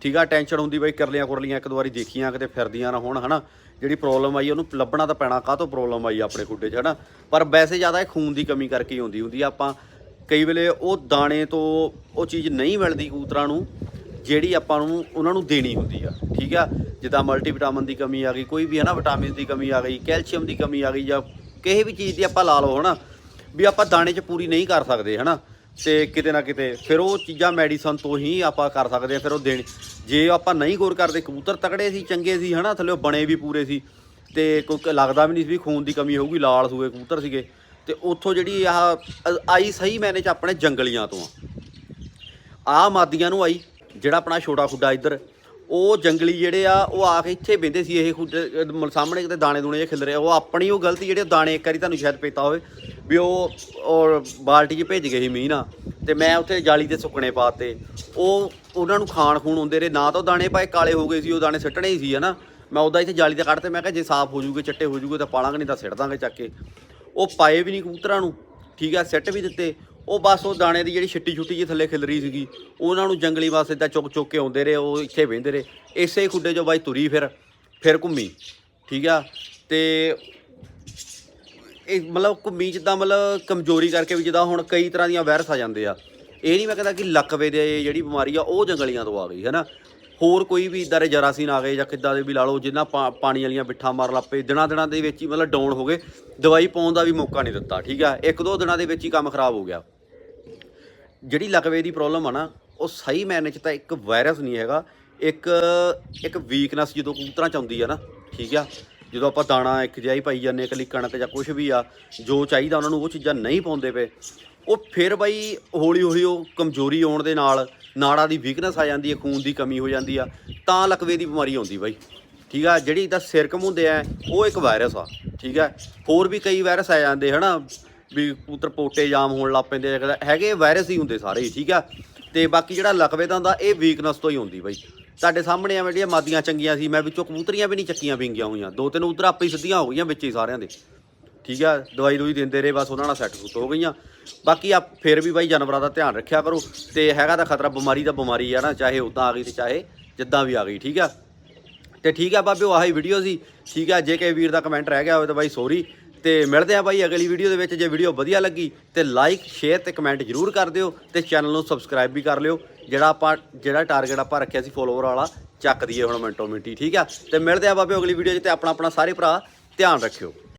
ਠੀਕ ਆ, ਟੈਨਸ਼ਨ ਹੁੰਦੀ ਬਾਈ ਕਰਲੀਆਂ ਕੁਰਲੀਆਂ ਇੱਕ ਦੋ ਵਾਰੀ ਦੇਖੀਆਂ, ਕਿਤੇ ਫਿਰਦੀਆਂ ਨਾ ਹੋਣ, ਹਨਾ। ਜਿਹੜੀ ਪ੍ਰੋਬਲਮ ਆਈ ਉਹਨੂੰ ਲੱਭਣਾ ਤਾਂ ਪੈਣਾ, ਕਾਹਤੋਂ ਪ੍ਰੋਬਲਮ ਆਈ ਆਪਣੇ ਖੁੱਡੇ 'ਚ, ਹਨਾ। ਪਰ ਵੈਸੇ ਜ਼ਿਆਦਾ ਇਹ ਖੂਨ ਦੀ ਕਮੀ ਕਰਕੇ ਹੀ ਹੁੰਦੀ ਹੁੰਦੀ ਆ ਆਪਾਂ। ਕਈ ਵੇਲੇ ਉਹ ਦਾਣੇ ਤੋਂ ਉਹ ਚੀਜ਼ ਨਹੀਂ ਮਿਲਦੀ ਕਬੂਤਰਾਂ ਨੂੰ ਜਿਹੜੀ ਆਪਾਂ ਨੂੰ ਉਹਨਾਂ ਨੂੰ ਦੇਣੀ ਹੁੰਦੀ ਆ, ਠੀਕ ਆ? ਜਿੱਦਾਂ ਮਲਟੀਵਿਟਾਮਿਨ ਦੀ ਕਮੀ ਆ ਗਈ, ਕੋਈ ਵੀ ਹੈ ਨਾ ਵਿਟਾਮਿਨ ਦੀ ਕਮੀ ਆ ਗਈ ਕੈਲਸ਼ੀਅਮ ਦੀ ਕਮੀ ਆ ਗਈ ਜਾਂ ਕਿਸੇ ਵੀ ਚੀਜ਼ ਦੀ ਆਪਾਂ ਲਾ ਲਓ ਹਨਾ, ਵੀ ਆਪਾਂ ਦਾਣੇ 'ਚ ਪੂਰੀ ਨਹੀਂ ਕਰ ਸਕਦੇ ਹਨਾ, ਤੇ ਕਿਤੇ ਨਾ ਕਿਤੇ ਫਿਰ ਉਹ ਚੀਜ਼ਾਂ ਮੈਡੀਸਨ ਤੋਂ ਹੀ ਆਪਾਂ ਕਰ ਸਕਦੇ ਆ, ਫਿਰ ਉਹ ਦੇਣ, ਜੇ ਆਪਾਂ ਨਹੀਂ ਗੌਰ ਕਰਦੇ, ਕਬੂਤਰ ਤਕੜੇ ਸੀ, ਚੰਗੇ ਸੀ ਹਨਾ, ਥੱਲੇ ਬਣੇ ਵੀ ਪੂਰੇ ਸੀ, ਤੇ ਕੋਈ ਲੱਗਦਾ ਵੀ ਨਹੀਂ ਸੀ ਵੀ ਖੂਨ ਦੀ ਕਮੀ ਹੋਊਗੀ, ਲਾਲ ਸੂਏ ਕਬੂਤਰ ਸੀਗੇ, ਤੇ ਉੱਥੋਂ ਜਿਹੜੀ ਆਹ ਆਈ ਸਹੀ ਮੈਨੇ ਚ ਆਪਣੇ ਜੰਗਲੀਆਂ ਤੋਂ ਆ। ਆ ਮਾਦੀਆਂ ਨੂੰ ਆਈ ਜਿਹੜਾ ਆਪਣਾ ਛੋਟਾ ਖੁੱਡਾ ਇੱਧਰ, ਉਹ ਜੰਗਲੀ ਜਿਹੜੇ ਆ, ਉਹ ਆ ਕੇ ਇੱਥੇ ਬਹਿੰਦੇ ਸੀ ਇਹ ਖੁੱਡੇ ਅਹ ਸਾਹਮਣੇ ਕਿਤੇ ਦਾਣੇ ਦੂਣੇ ਜਿਹੇ ਖਿਲ ਰਹੇ ਉਹ ਆਪਣੀ ਉਹ ਗਲਤੀ ਜਿਹੜੇ ਦਾਣੇ ਇੱਕ ਵਾਰੀ ਤੁਹਾਨੂੰ ਸ਼ਾਇਦ ਪੇਤਾ ਹੋਵੇ, ਵੀ ਉਹ, ਔਰ ਬਾਲਟੀ 'ਚ ਭੇਜ ਗਏ ਸੀ ਮੀਂਹ ਨਾਲ। ਤੇ ਮੈਂ ਉੱਥੇ ਜਾਲੀ ਤੇ ਸੁੱਕਣੇ ਪਾਤੇ। ਉਹ, ਉਹਨਾਂ ਨੂੰ ਖਾਣ ਖੂਨ ਹੁੰਦੇ ਰਹੇ। ਨਾ ਤਾਂ ਉਹ ਦਾਣੇ ਪਾਏ ਕਾਲੇ ਹੋ ਗਏ ਸੀ, ਉਹ ਦਾਣੇ ਸਿੱਟਣੇ ਹੀ ਸੀ, ਹਨਾ। ਮੈਂ ਉਦਾਂ ਇੱਥੇ ਜਾਲੀ ਤੇ ਕੱਢਤੇ ਮੈਂ ਕਿਹਾ, ਜੇ ਸਾਫ਼ ਹੋ ਜੂਗੇ, ਚੱਟੇ ਹੋ ਜੂਗੇ, ਤਾਂ ਪਾਲਾਂਗੇ, ਨਹੀਂ ਤਾਂ ਸਿੱਟ ਦਾਂਗੇ ਚੱਕ ਕੇ। ਉਹ ਪਾਏ ਵੀ ਨਹੀਂ ਕਬੂਤਰਾਂ ਨੂੰ। ਠੀਕ ਆ, ਸੈੱਟ ਵੀ ਦਿੱਤੇ। ਉਹ ਬਸ ਉਹ ਦਾਣੇ ਦੀ ਜਿਹੜੀ ਛਿੱਟੀ ਛੁੱਟੀ ਜੀ ਥੱਲੇ ਖਿਲ ਰਹੀ ਸੀਗੀ, ਉਹਨਾਂ ਨੂੰ ਜੰਗਲੀ ਬਸ ਇਦਾਂ ਚੁੱਕ ਚੁੱਕ ਕੇ ਆਉਂਦੇ ਰਹੇ, ਉਹ ਇੱਥੇ ਵਹਿੰਦੇ ਰਹੇ। ਇਸੇ ਖੁੱਡੇ 'ਚੋਂ ਬਾਈ ਤੁਰੀ ਫਿਰ ਫਿਰ ਘੁੰਮੀ, ਠੀਕ ਆ? ਤੇ ਇਹ ਮਤਲਬ ਘੁੰਮੀ ਜਿੱਦਾਂ ਮਤਲਬ ਕਮਜ਼ੋਰੀ ਕਰਕੇ ਵੀ ਜਿੱਦਾਂ ਹੁਣ ਕਈ ਤਰ੍ਹਾਂ ਦੀਆਂ ਵਾਇਰਸ ਆ ਜਾਂਦੇ ਆ। ਇਹ ਨਹੀਂ ਮੈਂ ਕਹਿੰਦਾ ਕਿ ਲੱਕਵੇ ਦੇ ਜਿਹੜੀ ਬਿਮਾਰੀ ਆ, ਉਹ ਜੰਗਲੀਆਂ ਤੋਂ ਆ ਗਈ ਹੈ ਨਾ ਹੋਰ ਕੋਈ ਵੀ ਇਦਾਂ ਦੇ ਜਰਾਸੀਨ ਆ ਗਏ ਜਾਂ ਕਿੱਦਾਂ ਦੇ ਵੀ ਲਾ ਲਓ, ਜਿੰਨਾ ਪਾ- ਪਾਣੀ ਵਾਲੀਆਂ ਬਿੱਠਾਂ ਮਾਰ ਲੱਪੇ ਦਿਨਾਂ ਦਿਨਾਂ ਦੇ ਵਿੱਚ ਹੀ ਮਤਲਬ ਡਾਊਨ ਹੋ ਗਏ। ਦਵਾਈ ਪਾਉਣ ਦਾ ਵੀ ਮੌਕਾ ਨਹੀਂ ਦਿੱਤਾ, ਠੀਕ ਆ? ਇੱਕ ਦੋ ਦਿਨਾਂ ਦੇ ਵਿੱਚ ਹੀ ਕੰਮ ਖਰਾਬ ਹੋ ਗਿਆ। ਜਿਹੜੀ ਲਕਵੇ ਦੀ ਪ੍ਰੋਬਲਮ ਆ ਨਾ, ਉਹ ਸਹੀ ਮੈਨੇ ਚ ਤਾਂ ਇੱਕ ਵਾਇਰਸ ਨਹੀਂ ਹੈਗਾ, ਇੱਕ ਇੱਕ ਵੀਕਨੈਸ ਜਦੋਂ ਕਬੂਤਰਾਂ ਚ ਆਉਂਦੀ ਆ ਨਾ, ਠੀਕ ਆ? ਜਦੋਂ ਆਪਾਂ ਦਾਣਾ ਇੱਕ ਜਿਹਾ ਹੀ ਪਾਈ ਜਾਂਦੇ ਇਕੱਲੀ ਕਣਕ ਜਾਂ ਕੁਝ ਵੀ ਆ, ਜੋ ਚਾਹੀਦਾ ਉਹਨਾਂ ਨੂੰ ਉਹ ਚੀਜ਼ਾਂ ਨਹੀਂ ਪਾਉਂਦੇ ਪਏ। ਉਹ ਫਿਰ ਬਾਈ ਹੌਲੀ ਹੌਲੀ ਉਹ ਕਮਜ਼ੋਰੀ ਆਉਣ ਦੇ ਨਾਲ ਨਾੜਾਂ ਦੀ ਵੀਕਨੈਸ ਆ ਜਾਂਦੀ ਹੈ ਖੂਨ ਦੀ ਕਮੀ ਹੋ ਜਾਂਦੀ ਆ, ਤਾਂ ਲਕਵੇ ਦੀ ਬਿਮਾਰੀ ਆਉਂਦੀ ਬਾਈ। ਠੀਕ ਆ? ਜਿਹੜੀ ਤਾਂ ਸਿਰ ਘਮੁੰਦੇ ਆ, ਉਹ ਇੱਕ ਵਾਇਰਸ ਆ, ਠੀਕ ਆ? ਹੋਰ ਵੀ ਕਈ ਵਾਇਰਸ ਆ ਜਾਂਦੇ, ਹਨਾ? ਵੀ ਕਬੂਤਰ ਪੋਟੇ ਜਾਮ ਹੋਣ ਲੱਗ ਪੈਂਦੇ ਆ ਕਦੇ- ਹੈਗੇ ਵਾਇਰਸ ਹੀ ਹੁੰਦੇ ਸਾਰੇ ਹੀ, ਠੀਕ ਆ? ਤੇ ਬਾਕੀ ਜਿਹੜਾ ਲਕਵੇ ਦਾ ਹੁੰਦਾ ਇਹ ਵੀਕਨੈਸ ਤੋਂ ਹੀ ਹੁੰਦੀ ਬਾਈ। ਤੁਹਾਡੇ ਸਾਹਮਣੇ ਐਵੇਂ ਜਿਹੜੀਆਂ ਮਾਦੀਆਂ ਚੰਗੀਆਂ ਸੀ ਮੈਂ ਵਿੱਚੋਂ ਕਬੂਤਰੀਆਂ ਵੀ ਨਹੀਂ ਚੱਕੀਆਂ ਵਿੰਗੀਆਂ ਹੋਈਆਂ। ਦੋ ਤਿੰਨ ਉਧਰ ਆਪੇ ਹੀ ਸਿੱਧੀਆਂ ਹੋ ਗਈਆਂ ਵਿੱਚ ਹੀ ਸਾਰਿਆਂ ਦੇ। ਠੀਕ ਆ? ਦਵਾਈ ਦੂਈ ਦਿੰਦੇ ਰਹੇ ਬਸ ਉਹਨਾਂ ਨਾਲ ਸੈੱਟ ਸੁੱਟ ਹੋ ਗਈਆਂ। ਬਾਕੀ ਆ ਫਿਰ ਵੀ ਬਾਈ ਜਾਨਵਰਾਂ ਦਾ ਧਿਆਨ ਰੱਖਿਆ ਕਰੋ। ਤੇ ਹੈਗਾ ਤਾਂ ਖਤਰਾ ਬਿਮਾਰੀ ਦਾ ਬਿਮਾਰੀ ਆ ਨਾ ਚਾਹੇ ਉਦਾਂ ਆ ਗਈ ਤੇ ਚਾਹੇ ਜਿੱਦਾਂ ਵੀ ਆ ਗਈ ਠੀਕ ਆ? ਤੇ ਠੀਕ ਆ ਬਾਬਿਓ ਆਹੀ ਵੀਡੀਓ ਸੀ। ਠੀਕ ਆ ਜੇ ਕੇ ਵੀਰ ਦਾ ਕਮੈਂਟ ਰਹਿ ਗਿਆ ਹੋਵੇ ਤਾਂ ਬਾਈ ਸੌਰੀ ਤੇ ਮਿਲਦੇ ਆ ਬਾਈ ਅਗਲੀ ਵੀਡੀਓ ਦੇ ਵਿੱਚ। ਜੇ ਵੀਡੀਓ ਵਧੀਆ ਲੱਗੀ ਤੇ ਲਾਈਕ ਸ਼ੇਅਰ ਤੇ ਕਮੈਂਟ ਜਰੂਰ ਕਰ ਦਿਓ ਤੇ ਚੈਨਲ ਨੂੰ ਸਬਸਕ੍ਰਾਈਬ ਵੀ ਕਰ ਲਿਓ। ਜਿਹੜਾ ਆਪਾਂ ਜਿਹੜਾ ਟਾਰਗੇਟ ਆਪਾਂ ਰੱਖਿਆ ਸੀ ਫੋਲੋਵਰ ਵਾਲਾ, ਚੱਕ ਦਈਏ ਹੁਣ ਮਿੰਟੋ ਮਿੰਟੀ, ਠੀਕ ਆ? ਤੇ ਮਿਲਦੇ ਆ ਬਾਬਿਓ ਅਗਲੀ ਵੀਡੀਓ 'ਚ ਤੇ ਆਪਣਾ ਆਪਣਾ ਸਾਰੇ ਭਰਾ ਧਿਆਨ ਰੱਖਿਓ।